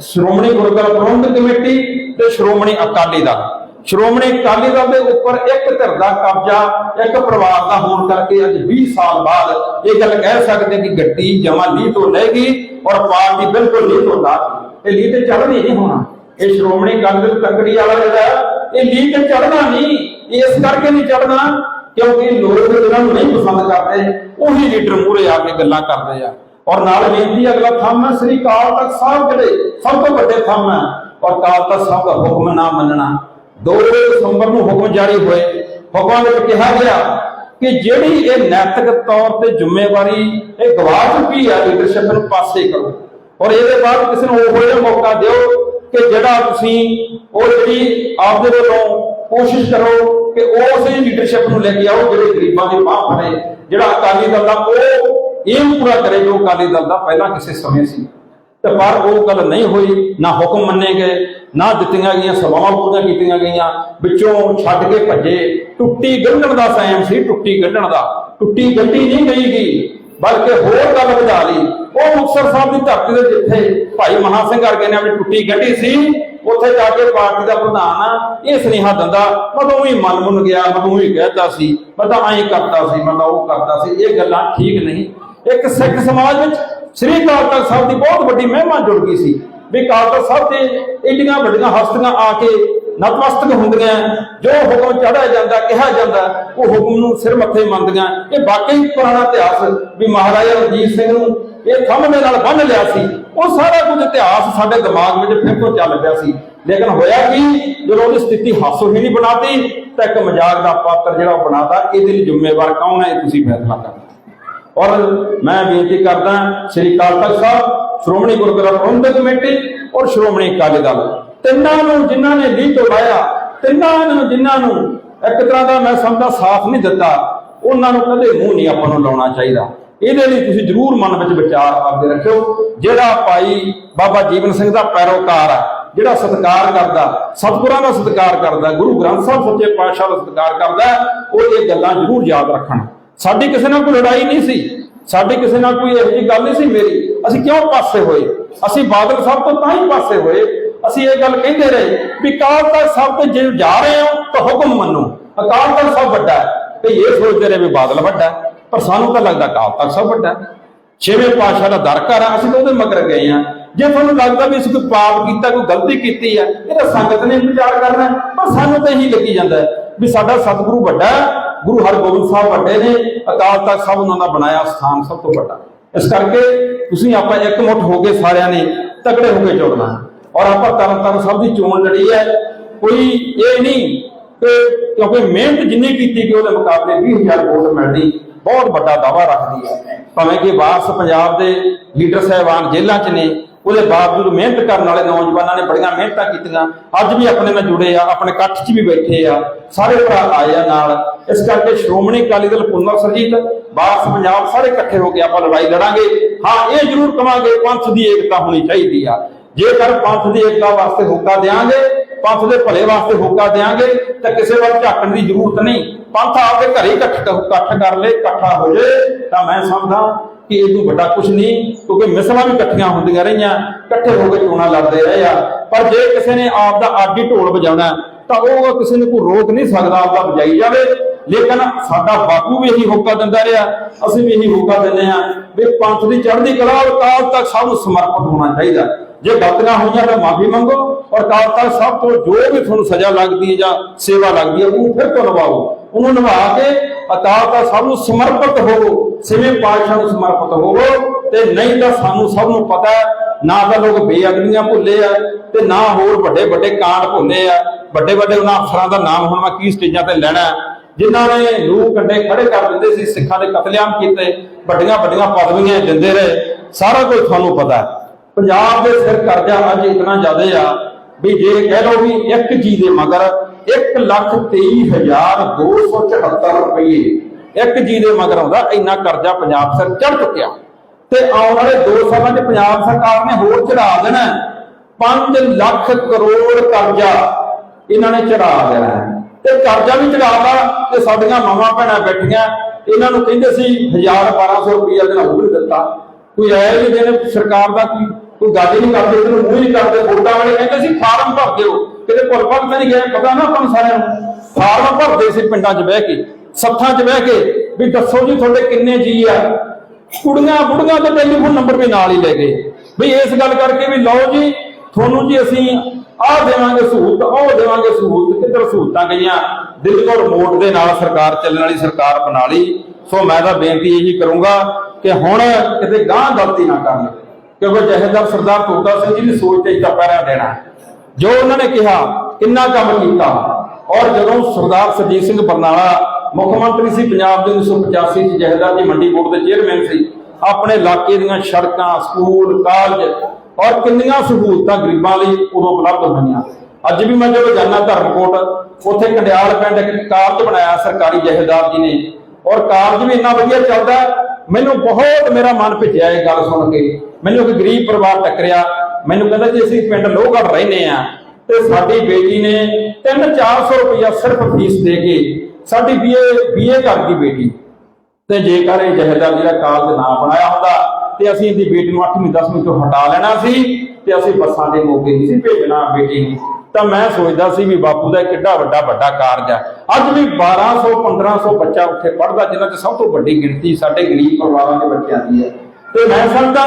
ਸ਼੍ਰੋਮਣੀ ਗੁਰਦੁਆਰਾ ਪ੍ਰਬੰਧਕ ਕਮੇਟੀ ਤੇ ਸ਼੍ਰੋਮਣੀ ਅਕਾਲੀ ਦਲ। ਸ਼੍ਰੋਮਣੀ ਅਕਾਲੀ ਦਲ ਦੇ ਉੱਪਰ ਇੱਕ ਧਿਰ ਦਾ ਕਬਜ਼ਾ, ਇੱਕ ਪਰਿਵਾਰ ਦਾ ਹੋਣ ਕਰਕੇ ਅੱਜ 20 ਸਾਲ ਬਾਅਦ ਇਹ ਗੱਲ ਕਹਿ ਸਕਦੇ ਕਿ ਗੱਡੀ ਜਮਾ ਲੀ ਤੋਂ ਲੈ ਗਈ ਔਰ ਪਾਰਟੀ ਬਿਲਕੁਲ ਲੀ ਤੋਂ ਲਾ ਇਹ ਲੀ ਤੇ ਚੱਲਣੀ ਨਹੀਂ ਹੋਣਾ। ਇਹ ਸ਼੍ਰੋਮਣੀ ਅਕਾਲੀ ਦਲ ਤਕੜੀ ਵਾਲਾ ਜਿਹੜਾ ਇਹ ਲੀ ਤੇ ਚੜਨਾ ਨਹੀਂ। ਇਸ ਕਰਕੇ ਨਹੀਂ ਚੜਨਾ ਕਿਉਂਕਿ ਲੋਕ ਜਿਹਨਾਂ ਨੂੰ ਨਹੀਂ ਪਸੰਦ ਕਰਦੇ। ਉਹੀ ਲੀਡਰ ਮੂਹਰੇ ਆ ਕੇ ਗੱਲਾਂ ਕਰਦੇ ਆ। ਔਰ ਨਾਲ ਬੇਨਤੀ ਅਗਲਾ ਥੰਮ ਹੈ, ਸ੍ਰੀ ਅਕਾਲ ਤਖਤ ਸਾਹਿਬ ਜਿਹੜੇ ਸਭ ਤੋਂ ਵੱਡੇ ਥੰਮ ਹੈ। ਔਰ ਅਕਾਲ ਤਖਤ ਸਾਹਿਬ ਦਾ ਹੁਕਮ ਨਾ ਮੰਨਣਾ। 2 ਦਸੰਬਰ ਨੂੰ ਹੁਕਮ ਜਾਰੀ ਹੋਏ। ਹੁਕਮਾਂ ਵਿੱਚ ਕਿਹਾ ਗਿਆ ਕਿ ਜਿਹੜੀ ਇਹ ਨੈਤਿਕ ਤੌਰ ਤੇ ਜ਼ਿੰਮੇਵਾਰੀ, ਇਹ ਗਵਾ ਚੁੱਕੀ ਹੈ ਲੀਡਰਸ਼ਿਪ ਨੂੰ ਪਾਸੇ ਕਰੋ। ਔਰ ਇਹਦੇ ਬਾਅਦ ਕਿਸੇ ਨੂੰ ਉਹ ਜਿਹਾ ਮੌਕਾ ਦਿਓ ਕਿ ਜਿਹੜਾ ਤੁਸੀਂ ਉਹ ਜਿਹੜੀ ਆਪਦੇ ਵੱਲੋਂ ਕੋਸ਼ਿਸ਼ ਕਰੋ ਕਿ ਉਸੇ ਲੀਡਰਸ਼ਿਪ ਨੂੰ ਲੈ ਕੇ ਆਓ, ਜਿਹੜੇ ਗਰੀਬਾਂ ਦੇ ਬਾਹ ਫੜੇ, ਜਿਹੜਾ ਅਕਾਲੀ ਦਲ ਦਾ ਉਹ ਇਹ ਪੂਰਾ ਕਰੇ ਜੋ ਅਕਾਲੀ ਦਲ ਦਾ ਪਹਿਲਾਂ ਕਿਸੇ ਸਮੇਂ ਸੀ। ਤੇ ਪਰ ਉਹ ਗੱਲ ਨਹੀਂ ਹੋਈ, ਨਾ ਹੁਕਮ ਮੰਨੇ ਗਏ, ਨਾ ਦਿੱਤੀਆਂ ਗਈਆਂ, ਸਭਾਵਾਂ ਪੂਰੀਆਂ ਕੀਤੀਆਂ ਗਈਆਂ, ਵਿੱਚੋਂ ਛੱਡ ਕੇ ਭੱਜੇ। ਟੁੱਟੀ ਗੰਢਣ ਦਾ ਸੈਮ ਸੀ, ਟੁੱਟੀ ਗੰਢਣ ਦਾ। ਟੁੱਟੀ ਗੱਡੀ ਨਹੀਂ ਗਈ ਗਈ ਬਲਕਿ ਹੋਰ ਗੱਲ ਵਧਾ ਲਈ। ਉਹ ਮੁਕਤਸਰ ਸਾਹਿਬ ਦੀ ਧਰਤੀ ਦੇ ਜਿੱਥੇ ਭਾਈ ਮਹਾ ਸਿੰਘ ਵਰਗੇ ਨੇ ਆਪਣੀ ਟੁੱਟੀ ਗੱਡੀ ਸੀ, ਉੱਥੇ ਜਾ ਕੇ ਪਾਰਟੀ ਦਾ ਪ੍ਰਧਾਨ ਇਹ ਸੁਨੇਹਾ ਦਿੰਦਾ ਮੈਂ ਤਾਂ ਮਨ ਮੁੰਨ ਗਿਆ ਮਦੋਂ ਹੀ ਉਹੀ ਕਹਿਤਾ ਸੀ, ਮੈਂ ਤਾਂ ਐਂ ਕਰਤਾ ਸੀ, ਮੈਂ ਤਾਂ ਉਹ ਕਰਤਾ ਸੀ। ਇਹ ਗੱਲਾਂ ਠੀਕ ਨਹੀਂ। ਇੱਕ ਸਿੱਖ ਸਮਾਜ ਵਿੱਚ ਸ੍ਰੀ ਅਕਾਲ ਤਖਤ ਸਾਹਿਬ ਦੀ ਬਹੁਤ ਵੱਡੀ ਮਹਿਮਾ ਜੁੜ ਗਈ ਸੀ। ਵੀ ਅਕਾਲ ਤਖਤ ਸਾਹਿਬ ਤੇ ਏਡੀਆਂ ਵੱਡੀਆਂ ਹਸਤੀਆਂ ਆ ਕੇ ਨਤਮਸਤਕ ਹੁੰਦੀਆਂ, ਜੋ ਹੁਕਮ ਚੜਾਇਆ ਜਾਂਦਾ, ਕਿਹਾ ਜਾਂਦਾ, ਉਹ ਹੁਕਮ ਨੂੰ ਸਿਰ ਮੱਥੇ ਮੰਨਦੀਆਂ। ਇਹ ਵਾਕਈ ਪੁਰਾਣਾ ਇਤਿਹਾਸ ਵੀ ਮਹਾਰਾਜਾ ਰਣਜੀਤ ਸਿੰਘ ਨੂੰ ਇਹ ਥੰਮ ਦੇ ਨਾਲ ਬੰਨ ਲਿਆ ਸੀ। ਉਹ ਸਾਰਾ ਕੁਝ ਇਤਿਹਾਸ ਸਾਡੇ ਦਿਮਾਗ ਵਿੱਚ ਫਿਰ ਤੋਂ ਚੱਲ ਪਿਆ ਸੀ। ਲੇਕਿਨ ਹੋਇਆ ਕੀ? ਜਦੋਂ ਉਹਦੀ ਸਥਿਤੀ ਹਾਸੋ ਹੀ ਨਹੀਂ ਬਣਾਤੀ, ਤਾਂ ਇੱਕ ਮਜ਼ਾਕ ਦਾ ਪਾਤਰ ਜਿਹੜਾ ਉਹ ਬਣਾਤਾ, ਇਹਦੇ ਲਈ ਜ਼ਿੰਮੇਵਾਰ ਕੌਣ ਹੈ? ਇਹ ਤੁਸੀਂ ਫੈਸਲਾ ਕਰਨਾ। ਔਰ ਮੈਂ ਬੇਨਤੀ ਕਰਦਾ ਸ੍ਰੀ ਅਕਾਲ ਤਖਤ ਸਾਹਿਬ, ਸ਼੍ਰੋਮਣੀ ਗੁਰਦੁਆਰਾ ਪ੍ਰਬੰਧਕ ਕਮੇਟੀ ਔਰ ਸ਼੍ਰੋਮਣੀ ਅਕਾਲੀ ਦਲ। ਤਿੰਨਾਂ ਨੂੰ ਜਿਨ੍ਹਾਂ ਨੇ ਲੀਹ ਤੋੜਾਇਆ ਤਿੰਨਾਂ ਨੂੰ ਜਿਨ੍ਹਾਂ ਨੂੰ ਇੱਕ ਤਰ੍ਹਾਂ ਦਾ ਮੈਂ ਸਮਝਦਾ ਸਾਥ ਨਹੀਂ ਦਿੱਤਾ, ਉਹਨਾਂ ਨੂੰ ਕਦੇ ਮੂੰਹ ਨਹੀਂ ਆਪਾਂ ਨੂੰ ਲਾਉਣਾ ਚਾਹੀਦਾ। ਇਹਦੇ ਲਈ ਤੁਸੀਂ ਜ਼ਰੂਰ ਮਨ ਵਿੱਚ ਵਿਚਾਰ ਆਪਦੇ ਰੱਖਿਓ। ਜਿਹੜਾ ਭਾਈ ਬਾਬਾ ਜੀਵਨ ਸਿੰਘ ਦਾ ਪੈਰੋਕਾਰ ਹੈ ਜਿਹੜਾ ਸਤਿਕਾਰ ਕਰਦਾ, ਸਤਿਗੁਰਾਂ ਦਾ ਸਤਿਕਾਰ ਕਰਦਾ, ਗੁਰੂ ਗ੍ਰੰਥ ਸਾਹਿਬ ਸੱਚੇ ਪਾਤਸ਼ਾਹ ਦਾ ਸਤਿਕਾਰ ਕਰਦਾ, ਉਹ ਇਹ ਗੱਲਾਂ ਜ਼ਰੂਰ ਯਾਦ ਰੱਖਣ। ਸਾਡੀ ਕਿਸੇ ਨਾਲ ਕੋਈ ਲੜਾਈ ਨਹੀਂ ਸੀ। ਸਾਡੀ ਕਿਸੇ ਨਾਲ ਕੋਈ ਇਹੋ ਜਿਹੀ ਗੱਲ ਨਹੀਂ ਸੀ ਮੇਰੀ। ਅਸੀਂ ਕਿਉਂ ਪਾਸੇ ਹੋਏ? ਅਸੀਂ ਬਾਦਲ ਸਾਹਿਬ ਤੋਂ ਤਾਂ ਹੀ ਪਾਸੇ ਹੋਏ। ਅਸੀਂ ਇਹ ਗੱਲ ਕਹਿੰਦੇ ਰਹੇ ਵੀ ਅਕਾਲ ਤਖਤ ਸਾਹਿਬ ਤੇ ਜੇ ਜਾ ਰਹੇ ਹੋ ਤਾਂ ਹੁਕਮ ਮੰਨੋ। ਅਕਾਲ ਤਖਤ ਸਾਹਿਬ ਵੱਡਾ ਹੈ ਤੇ ਇਹ ਸੋਚਦੇ ਰਹੇ ਵੀ ਬਾਦਲ ਵੱਡਾ ਪਰ ਸਾਨੂੰ ਤਾਂ ਲੱਗਦਾ ਅਕਾਲ ਤਖਤ ਸਾਹਿਬ ਵੱਡਾ ਛੇਵੇਂ ਪਾਤਸ਼ਾਹ ਦਾ ਦਰ ਘਰ ਆ ਅਸੀਂ ਤਾਂ ਉਹਦੇ ਮਗਰ ਗਏ ਆ ਜੇ ਤੁਹਾਨੂੰ ਲੱਗਦਾ ਵੀ ਅਸੀਂ ਕੋਈ ਪਾਪ ਕੀਤਾ, ਕੋਈ ਗਲਤੀ ਕੀਤੀ ਹੈ, ਇਹ ਤਾਂ ਸੰਗਤ ਨੇ ਵਿਚਾਰ ਕਰਨਾ ਪਰ ਸਾਨੂੰ ਤਾਂ ਇਹੀ ਲੱਗੀ ਜਾਂਦਾ ਵੀ ਸਾਡਾ ਸਤਿਗੁਰੂ ਵੱਡਾ ਗੁਰੂ ਹਰਗੋਬਿੰਦ ਸਾਹਿਬ ਵੱਡੇ ਨੇ, ਅਕਾਲ ਤਖਤ ਸਾਹਿਬ ਉਹਨਾਂ ਦਾ ਬਣਾਇਆ ਸਥਾਨ ਸਭ ਤੋਂ ਵੱਡਾ। ਇਸ ਕਰਕੇ ਤੁਸੀਂ ਆਪਾਂ ਇੱਕ ਹੋ ਕੇ ਸਾਰਿਆਂ ਨੇ ਤਕੜੇ ਹੋ ਕੇ ਜੁੜਨਾ ਔਰ ਆਪਾਂ ਤਰਨ ਤਾਰਨ ਸਾਹਿਬ ਦੀ ਚੋਣ ਲੜੀ ਹੈ। ਕੋਈ ਇਹ ਨਹੀਂ ਕਿ ਕਿਉਂਕਿ ਮਿਹਨਤ ਜਿੰਨੀ ਕੀਤੀ ਕਿ ਉਹਦੇ ਮੁਕਾਬਲੇ 20000 ਵੋਟ ਮਿਲਣੀ ਬਹੁਤ ਵੱਡਾ ਦਾਵਾ ਰੱਖਦੀ ਹੈ। ਭਾਵੇਂ ਕਿ ਵਾਰਸ ਪੰਜਾਬ ਦੇ ਲੀਡਰ ਸਾਹਿਬਾਨ ਜੇਲ੍ਹਾਂ 'ਚ ਨੇ ਉਹਦੇ ਬਾਵਜੂਦ ਮਿਹਨਤ ਕਰਨ ਵਾਲੇ ਨੌਜਵਾਨਾਂ ਨੇ ਬੜੀਆਂ ਮਿਹਨਤਾਂ ਕੀਤੀਆਂ। ਅੱਜ ਵੀ ਆਪਣੇ ਨਾਲ ਜੁੜੇ ਆ, ਆਪਣੇ ਇਕੱਠ 'ਚ ਵੀ ਬੈਠੇ ਆ। ਸਾਰੇ ਭਰਾ ਆਏ ਆ ਨਾਲ। ਇਸ ਕਰਕੇ ਸ਼੍ਰੋਮਣੀ ਅਕਾਲੀ ਦਲ ਪੁਨਰ ਸਰਜੀਤ ਵਾਰਸ ਪੰਜਾਬ ਸਾਰੇ ਇਕੱਠੇ ਹੋ ਕੇ ਆਪਾਂ ਲੜਾਈ ਲੜਾਂਗੇ। ਹਾਂ, ਇਹ ਜ਼ਰੂਰ ਕਵਾਂਗੇ, ਪੰਥ ਦੀ ਏਕਤਾ ਹੋਣੀ ਚਾਹੀਦੀ ਆ। ਜੇਕਰ ਪੰਥ ਦੀ ਏਕਤਾ ਵਾਸਤੇ ਹੋਕਾ ਦੇਾਂਗੇ ਪੰਥ ਦੇ ਭਲੇ ਵਾਸਤੇ ਹੋਕਾ ਦੇਾਂਗੇ ਤਾਂ ਕਿਸੇ ਵੱਲ ਝਾਕਣ ਦੀ ਜ਼ਰੂਰਤ ਨਹੀਂ। ਪੰਥ ਆਪਦੇ ਘਰੇ ਇਕੱਠ ਇਕੱਠ ਕਰ ਲੇ, ਇਕੱਠਾ ਹੋ ਜੇ, ਤਾਂ ਮੈਂ ਸਮਝਦਾ ਕਿ ਇਹ ਤੋਂ ਵੱਡਾ ਕੁਝ ਨਹੀਂ, ਕਿਉਂਕਿ ਮਿਸਲਾਂ ਵੀ ਇਕੱਠੀਆਂ ਹੁੰਦੀਆਂ ਰਹੀਆਂ, ਇਕੱਠੇ ਹੋ ਕੇ ਚੋਣਾਂ ਲੜਦੇ ਰਹੇ ਆ। ਪਰ ਜੇ ਕਿਸੇ ਨੇ ਆਪ ਦਾ ਆਡੀ ਢੋਲ ਵਜਾਉਣਾ ਤਾਂ ਉਹ ਕਿਸੇ ਨੂੰ ਕੋਈ ਰੋਕ ਨਹੀਂ ਸਕਦਾ, ਆਪ ਦਾ ਵਜਾਈ ਜਾਵੇ। ਲੇਕਿਨ ਸਾਡਾ ਬਾਪੂ ਵੀ ਇਹੀ ਹੋਕਾ ਦਿੰਦਾ ਰਿਹਾ, ਅਸੀਂ ਵੀ ਇਹੀ ਹੋਕਾ ਦਿੰਦੇ ਆ ਵੀ ਪੰਥ ਦੀ ਚੜ੍ਹਦੀ ਕਲਾ ਔਰ ਕਾਲ ਤੱਕ ਸਭ ਨੂੰ ਸਮਰਪਿਤ ਹੋਣਾ ਚਾਹੀਦਾ। ਜੇ ਗਲਤੀਆਂ ਹੋਈਆਂ ਤਾਂ ਮਾਫੀ ਮੰਗੋ, ਔਰ ਕਾਲ ਤੱਕ ਸਭ ਤੋਂ ਜੋ ਵੀ ਤੁਹਾਨੂੰ ਸਜ਼ਾ ਲੱਗਦੀ ਹੈ ਜਾਂ ਸੇਵਾ ਲੱਗਦੀ ਹੈ ਉਹ ਫਿਰ ਤੋਂ ਨਿਭਾਓ। ਉਹਨੂੰ ਨਿਭਾ ਕੇ ਅਕਾਲ ਤੱਕ ਸਭ ਨੂੰ ਸਮਰਪਿਤ ਹੋਵੋ। ਸਿਵੇਂ ਪਾਤਸ਼ਾਹ ਨੂੰ ਸਮਰਪਿਤ ਹੋਵੋ ਤੇ ਨਹੀਂ ਤਾਂ ਸਾਨੂੰ ਸਭ ਨੂੰ ਪਤਾ ਹੈ, ਨਾ ਤਾਂ ਲੋਕ ਬੇਅਦਬੀਆਂ ਭੁੱਲੇ ਆ ਤੇ ਨਾ ਹੋਰ ਵੱਡੇ ਵੱਡੇ ਕਾਂਡ ਭੁੱਲੇ ਆ। ਵੱਡੇ ਵੱਡੇ ਉਹਨਾਂ ਅਫਸਰਾਂ ਦਾ ਨਾਮ ਹੁਣ ਮੈਂ ਕੀ ਸਟੇਜਾਂ ਤੇ ਲੈਣਾ ਜਿਨ੍ਹਾਂ ਨੇ ਲੂ ਕੰਡੇ ਖੜੇ ਕਰ ਦਿੰਦੇ ਸੀ, ਸਿੱਖਾਂ ਦੇ ਕਤਲੇਆਮ ਕੀਤੇ, ਵੱਡੀਆਂ ਵੱਡੀਆਂ ਪਦਵੀਆਂ ਦਿੰਦੇ ਰਹੇ। ਸਾਰਾ ਕੁਝ ਤੁਹਾਨੂੰ ਪਤਾ ਹੈ। ਪੰਜਾਬ ਦੇ ਸਿਰ ਕਰਜ਼ਾ ਅੱਜ ਇਤਨਾ ਜ਼ਿਆਦਾ ਆ ਵੀ ਜੇ ਕਹਿ ਲਓ ਵੀ ਇੱਕ ਜੀ ਦੇ ਮਗਰ 123274 ਰੁਪਏ ਇੱਕ ਜੀ ਦੇ ਮਗਰ ਆਉਂਦਾ, ਇੰਨਾ ਕਰਜ਼ਾ ਪੰਜਾਬ ਸਰ ਚੜ ਚੁੱਕਿਆ। ਤੇ ਆਉਣ ਵਾਲੇ 2 ਸਾਲਾਂ 'ਚ ਪੰਜਾਬ ਸਰਕਾਰ ਨੇ ਹੋਰ ਚੜਾ ਦੇਣਾ 5 ਲੱਖ ਕਰੋੜ ਕਰਜ਼ਾ ਇਹਨਾਂ ਨੇ ਚੜਾ ਦੇਣਾ ਤੇ ਕਰਜ਼ਾ ਵੀ ਚੜਾਤਾ ਤੇ ਸਾਡੀਆਂ ਮਾਵਾਂ ਭੈਣਾਂ ਬੈਠੀਆਂ। ਇਹਨਾਂ ਨੂੰ ਕਹਿੰਦੇ ਸੀ 1200 ਰੁਪਇਆ ਦੇਣਾ ਉਹ ਨਹੀਂ ਦਿੱਤਾ। ਕੋਈ ਆਇਆ ਨਹੀਂ ਜਿਹਨੇ ਸਰਕਾਰ ਦਾ ਕੋਈ ਕੋਈ ਗੱਲ ਹੀ ਨਹੀਂ ਕਰਦੇ ਇਹਨੂੰ ਮੂੰਹ ਹੀ ਨਹੀਂ ਕਰਦੇ। ਵੋਟਾਂ ਵਾਲੇ ਕਹਿੰਦੇ ਸੀ, ਫਾਰਮ ਭਰ ਦਿਓ। ਕਿਤੇ ਭੁੱਲ ਭੱਲ ਤਾਂ ਨਹੀਂ ਗਏ ਪਤਾ ਨਾ ਆਪਾਂ ਸਾਰਿਆਂ ਨੂੰ। ਫਾਰਮ ਭਰਦੇ ਸੀ ਪਿੰਡਾਂ 'ਚ ਬਹਿ ਕੇ। ਸੱਥਾਂ 'ਚ ਬਹਿ ਕੇ ਵੀ ਦੱਸੋ ਜੀ ਤੁਹਾਡੇ ਕਿੰਨੇ ਜੀ ਆ? ਕੁੜੀਆਂ ਬੁੜੀਆਂ ਦਾ ਟੈਲੀਫੋਨ ਨੰਬਰ ਵੀ ਨਾਲ ਹੀ ਲੈ ਗਏ। ਵੀ ਇਸ ਗੱਲ ਕਰਕੇ ਵੀ ਲਓ ਜੀ, ਤੁਹਾਨੂੰ ਜੀ ਅਸੀਂ ਆਹ ਦੇਵਾਂਗੇ ਸਹੂਲਤ, ਉਹ ਦੇਵਾਂਗੇ ਸਹੂਲਤ, ਕਿੱਧਰ ਸਹੂਲਤਾਂ ਗਈਆਂ? ਦਿੱਲੀ ਤੋਂ ਰਿਮੋਟ ਦੇ ਨਾਲ ਸਰਕਾਰ ਚੱਲਣ ਵਾਲੀ ਸਰਕਾਰ ਬਣਾ ਲਈ। ਸੋ ਮੈਂ ਤਾਂ ਬੇਨਤੀ ਇਹੀ ਕਰੂੰਗਾ ਕਿ ਹੁਣ ਕਿਤੇ ਗਾਂ ਗਲਤੀ ਨਾ ਕਰਨ। ਕਿਉਂਕਿ ਜਹੇਦਾਰ ਸਰਦਾਰ ਤੋਤਾ ਸਿੰਘ ਜੀ ਦੀ ਸੋਚ ਤੇ ਇੱਜ਼ਤ ਪੈਰਾ ਦੇਣਾ ਜੋ ਉਹਨਾਂ ਨੇ ਕਿਹਾ, ਕਿੰਨਾ ਕੰਮ ਕੀਤਾ। ਔਰ ਜਦੋਂ ਸਰਦਾਰ ਸਰਜੀਤ ਸਿੰਘ ਬਰਨਾਲਾ ਮੁੱਖ ਮੰਤਰੀ ਸੀ, ਪੰਜਾਬ ਦੇ 1985 ਚ ਜਹੇਦਾਰ ਜੀ ਮੰਡੀ ਬੋਰਡ ਦੇ ਚੇਅਰਮੈਨ ਸੀ। ਆਪਣੇ ਇਲਾਕੇ ਦੀਆਂ ਸੜਕਾਂ, ਸਕੂਲ, ਕਾਲਜ ਔਰ ਕਿੰਨੀਆਂ ਸਹੂਲਤਾਂ ਗਰੀਬਾਂ ਲਈ ਉਦੋਂ ਉਪਲਬਧ ਹੋਈਆਂ ਅੱਜ ਵੀ ਮੈਂ ਜਦੋਂ ਜਾਣਾ ਧਰਮਕੋਟ, ਉੱਥੇ ਕੰਡਿਆਲ ਪਿੰਡ ਇੱਕ ਕਾਲਜ ਬਣਾਇਆ ਸਰਕਾਰੀ ਜਹੇਦਾਰ ਜੀ ਨੇ। ਔਰ ਕਾਲਜ ਵੀ ਇੰਨਾ ਵਧੀਆ ਚੱਲਦਾ, ਮੈਨੂੰ ਬਹੁਤ ਮੇਰਾ ਮਨ ਭਿੱਜਿਆ ਇਹ ਗੱਲ ਸੁਣ ਕੇ। ਮੈਨੂੰ ਇੱਕ ਗਰੀਬ ਪਰਿਵਾਰ ਟੱਕਰਿਆ। ਮੈਨੂੰ ਕਹਿੰਦਾ ਜੀ, ਅਸੀਂ ਪਿੰਡ ਲੋਹਗੜ੍ਹ ਰਹਿੰਦੇ ਆ ਤੇ ਸਾਡੀ ਬੇਟੀ ਨੇ 3-400 ਰੁਪਇਆ ਸਿਰਫ ਫੀਸ ਦੇ ਕੇ ਸਾਡੀ ਬੀਏ ਬੀਏ ਕਰ ਗਈ ਬੇਟੀ। ਤੇ ਜੇਕਰ ਇਹ ਜਹੇਦਾਰ ਜਿਹੜਾ ਕਾਲਜ ਨਾ ਬਣਾਇਆ ਹੁੰਦਾ, ਤੇ ਅਸੀਂ ਇਹਦੀ ਬੇਟੀ ਨੂੰ 8ਵੀਂ 10ਵੀਂ ਤੋਂ ਹਟਾ ਲੈਣਾ ਸੀ, ਤੇ ਅਸੀਂ ਬੱਸਾਂ ਦੇ ਮੌਕੇ ਨਹੀਂ ਸੀ ਭੇਜਣਾ ਬੇਟੀ ਨੂੰ। ਤਾਂ ਮੈਂ ਸੋਚਦਾ ਸੀ ਵੀ ਬਾਪੂ ਦਾ ਕਿੱਡਾ ਵੱਡਾ ਵੱਡਾ ਕਾਰਜ ਆ। ਅੱਜ ਵੀ 1200 1500 ਬੱਚਾ ਉੱਥੇ ਪੜਦਾ ਜਿਨ੍ਹਾਂ 'ਚ ਸਭ ਤੋਂ ਵੱਡੀ ਗਿਣਤੀ ਸਾਡੇ ਗਰੀਬ ਪਰਿਵਾਰਾਂ ਦੇ ਬੱਚਿਆਂ ਦੀ ਹੈ। ਤੇ ਮੈਂ ਸਮਝਦਾ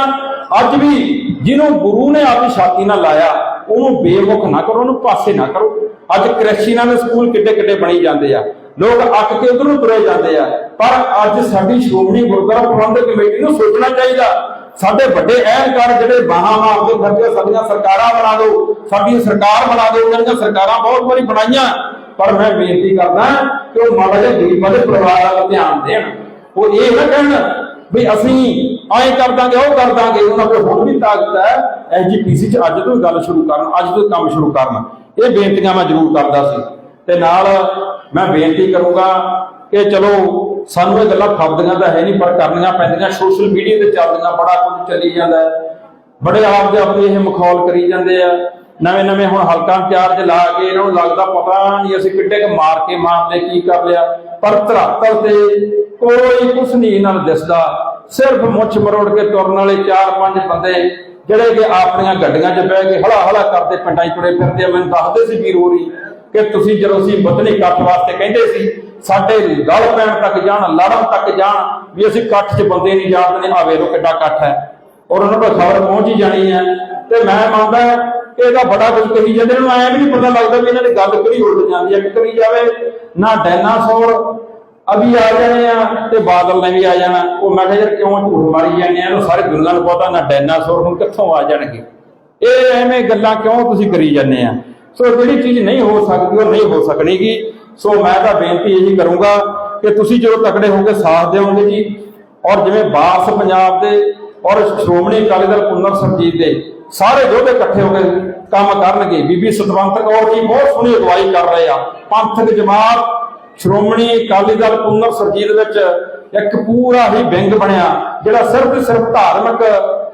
ਅੱਜ ਵੀ ਜਿਹਨੂੰ ਗੁਰੂ ਨੇ ਆਪਣੀ ਛਾਤੀ ਨਾਲ ਲਾਇਆ, ਉਹਨੂੰ ਬੇਮੁਖ ਨਾ ਕਰੋ, ਉਹਨੂੰ ਪਾਸੇ ਨਾ ਕਰੋ। ਅੱਜ ਕ੍ਰਿਸਚੀਨਾਂ ਦੇ ਸਕੂਲ ਕਿੱਡੇ ਕਿੱਡੇ ਬਣੀ ਜਾਂਦੇ ਆ। ਲੋਕ ਅੱਕ ਕੇ ਉਧਰੋਂ ਤੁਰੇ ਜਾਂਦੇ ਆ। ਪਰ ਅੱਜ ਸਾਡੀ ਸ਼੍ਰੋਮਣੀ ਗੁਰਦੁਆਰਾ ਪ੍ਰਬੰਧਕ ਕਮੇਟੀ ਨੂੰ ਸੋਚਣਾ ਚਾਹੀਦਾ। ਸਾਡੇ ਵੱਡੇ ਅਹਿਲਕਾਰ ਜਿਹੜੇ ਬਾਹਾਂ ਮਾਰਦੇ ਫਿਰਦੇ ਸਾਡੀਆਂ ਸਰਕਾਰਾਂ ਬਣਾ ਦਿਓ, ਸਾਡੀ ਸਰਕਾਰ ਬਣਾ ਦਿਓ ਜਿਹੜੀਆਂ ਸਰਕਾਰਾਂ ਬਹੁਤ ਵਾਰੀ ਬਣਾਈਆਂ। ਪਰ ਮੈਂ ਬੇਨਤੀ ਕਰਦਾ ਕਿ ਉਹ ਮਾੜਾ ਗਰੀਬਾਂ ਦੇ ਪਰਿਵਾਰਾਂ ਦਾ ਧਿਆਨ ਦੇਣ। ਉਹ ਇਹ ਨਾ ਕਹਿਣ ਵੀ ਅਸੀਂ ਐਂ ਕਰ ਦਾਂਗੇ, ਉਹ ਕਰ ਦਾਂਗੇ। ਉਹਨਾਂ ਕੋਲ ਹੁਣ ਵੀ ਤਾਕਤ ਹੈ। ਐਜੀਪੀਸੀ ਚ ਅੱਜ ਤੋਂ ਗੱਲ ਸ਼ੁਰੂ ਕਰਨ, ਅੱਜ ਤੋਂ ਕੰਮ ਸ਼ੁਰੂ ਕਰਨ। ਇਹ ਬੇਨਤੀਆਂ ਮੈਂ ਜ਼ਰੂਰ ਕਰਦਾ ਸੀ। ਤੇ ਨਾਲ ਮੈਂ ਬੇਨਤੀ ਕਰੂੰਗਾ ਕਿ ਚਲੋ, ਸਾਨੂੰ ਇਹ ਗੱਲਾਂ ਫੱਬਦੀਆਂ ਤਾਂ ਹੈ ਨਹੀਂ, ਪਰ ਕਰਨੀਆਂ ਪੈਂਦੀਆਂ। ਸੋਸ਼ਲ ਮੀਡੀਆ ਤੇ ਚੱਲਦੀਆਂ, ਬੜਾ ਕੁਝ ਚੱਲੀ ਜਾਂਦਾ ਬੜੇ ਆਪ ਦੇ ਆਪਣੀ ਇਹ ਮਖੌਲ ਕਰੀ ਜਾਂਦੇ ਆ। ਨਵੇਂ ਨਵੇਂ ਹੁਣ ਹਲਕਾ ਇੰਚਾਰਜ ਲਾ ਕੇ ਇਹਨਾਂ ਨੂੰ ਲੱਗਦਾ ਪਤਾ ਨਹੀਂ ਅਸੀਂ ਕਿੱਡੇ ਕ ਮਾਰ ਕੇ ਮਾਰਦੇ, ਕੀ ਕਰ ਲਿਆ। ਪਰ ਧਰਾਤਲ ਤੇ ਕੋਈ ਕੁਛ ਨਹੀਂ ਇਹਨਾਂ ਨੂੰ ਦਿਸਦਾ। ਸਿਰਫ ਮੁੱਛ ਮਰੋੜ ਕੇ ਤੁਰਨ ਵਾਲੇ ਚਾਰ ਪੰਜ ਬੰਦੇ ਜਿਹੜੇ ਕਿ ਆਪਣੀਆਂ ਗੱਡੀਆਂ 'ਚ ਬਹਿ ਕੇ ਹਲਾ ਹਲਾ ਕਰਦੇ, ਪਿੰਡਾਂ 'ਚ ਤੁਰੇ ਫਿਰਦੇ ਆ। ਮੈਨੂੰ ਦੱਸਦੇ ਸੀ ਵੀਰ ਹੋਰੀ ਕਿ ਤੁਸੀਂ ਜਦੋਂ ਅਸੀਂ ਬਦਲੀ ਇਕੱਠ ਵਾਸਤੇ ਕਹਿੰਦੇ ਸੀ, ਸਾਡੇ ਗਲ ਪੈਣ ਤੱਕ ਜਾਣ, ਲੜਨ ਤੱਕ ਜਾਣ, ਵੀ ਅਸੀਂ ਇਕੱਠ 'ਚ ਬੰਦੇ ਨਹੀਂ ਜਾਣਦੇ ਨੇ ਆ ਵੇਖੋ ਕਿੱਡਾ ਇਕੱਠ ਹੈ। ਔਰ ਉਹਨਾਂ ਕੋਲ ਖਬਰ ਪਹੁੰਚ ਹੀ ਜਾਣੀ ਹੈ। ਤੇ ਮੈਂ ਮੰਨਦਾ ਕਿ ਇਹਦਾ ਬੜਾ ਕੁਝ ਕਹੀ ਜਾਂਦੇ ਨੇ, ਐਂ ਵੀ ਨਹੀਂ ਪਤਾ ਲੱਗਦਾ ਵੀ ਇਹਨਾਂ ਦੀ ਗੱਲ ਕਿਹੜੀ ਉਲਟ ਜਾਂਦੀ ਹੈ ਕਿ ਕਰੀ ਜਾਵੇ, ਨਾ ਡਾਇਨਾਸੌਰ ਅਭੀ ਆ ਜਾਣੇ ਆ ਤੇ ਬਾਦਲ ਨੇ ਵੀ ਆ ਜਾਣਾ। ਉਹ ਮੈਂ ਕਿਹਾ ਯਾਰ ਕਿਉਂ ਝੂਠ ਮਾਰੀ ਜਾਂਦੇ ਆ? ਸਾਰੇ ਦੁਨੀਆ ਨੂੰ ਪਤਾ ਨਾ ਡਾਇਨਾਸੌਰ ਹੁਣ ਕਿੱਥੋਂ ਆ ਜਾਣਗੇ। ਇਹ ਐਵੇਂ ਗੱਲਾਂ ਕਿਉਂ ਤੁਸੀਂ ਕਰੀ ਜਾਂਦੇ ਆ? ਸੋ ਜਿਹੜੀ ਚੀਜ਼ ਨਹੀਂ ਹੋ ਸਕਦੀ ਉਹ ਨਹੀਂ ਹੋ ਸਕਣੀਗੀ। ਸੋ ਮੈਂ ਤਾਂ ਬੇਨਤੀ ਇਹੀ ਕਰੂੰਗਾ ਕਿ ਤੁਸੀਂ ਜਦੋਂ ਤਕੜੇ ਹੋ ਕੇ ਸਾਥ ਦਿਓਗੇ ਜੀ। ਔਰ ਜਿਵੇਂ ਬਾਸ ਪੰਜਾਬ ਦੇ ਔਰ ਸ਼੍ਰੋਮਣੀ ਅਕਾਲੀ ਦਲ ਪੁੰਨਰ ਸਰਜੀਤ ਦੇ ਸਾਰੇ ਯੋਧੇ ਇਕੱਠੇ ਹੋ ਕੇ ਕੰਮ ਕਰਨਗੇ। ਬੀਬੀ ਸਤਵੰਤ ਕੌਰ ਜੀ ਬਹੁਤ ਸੋਹਣੀ ਅਗਵਾਈ ਕਰ ਰਹੇ ਆ। ਪੰਥਕ ਜਮਾਤ, ਸ਼੍ਰੋਮਣੀ ਅਕਾਲੀ ਦਲ ਪੁੰਨਰ ਸਰਜੀਤ ਵਿੱਚ ਇੱਕ ਪੂਰਾ ਹੀ ਵਿੰਗ ਬਣਿਆ, ਜਿਹੜਾ ਸਿਰਫ ਤੇ ਸਿਰਫ ਧਾਰਮਿਕ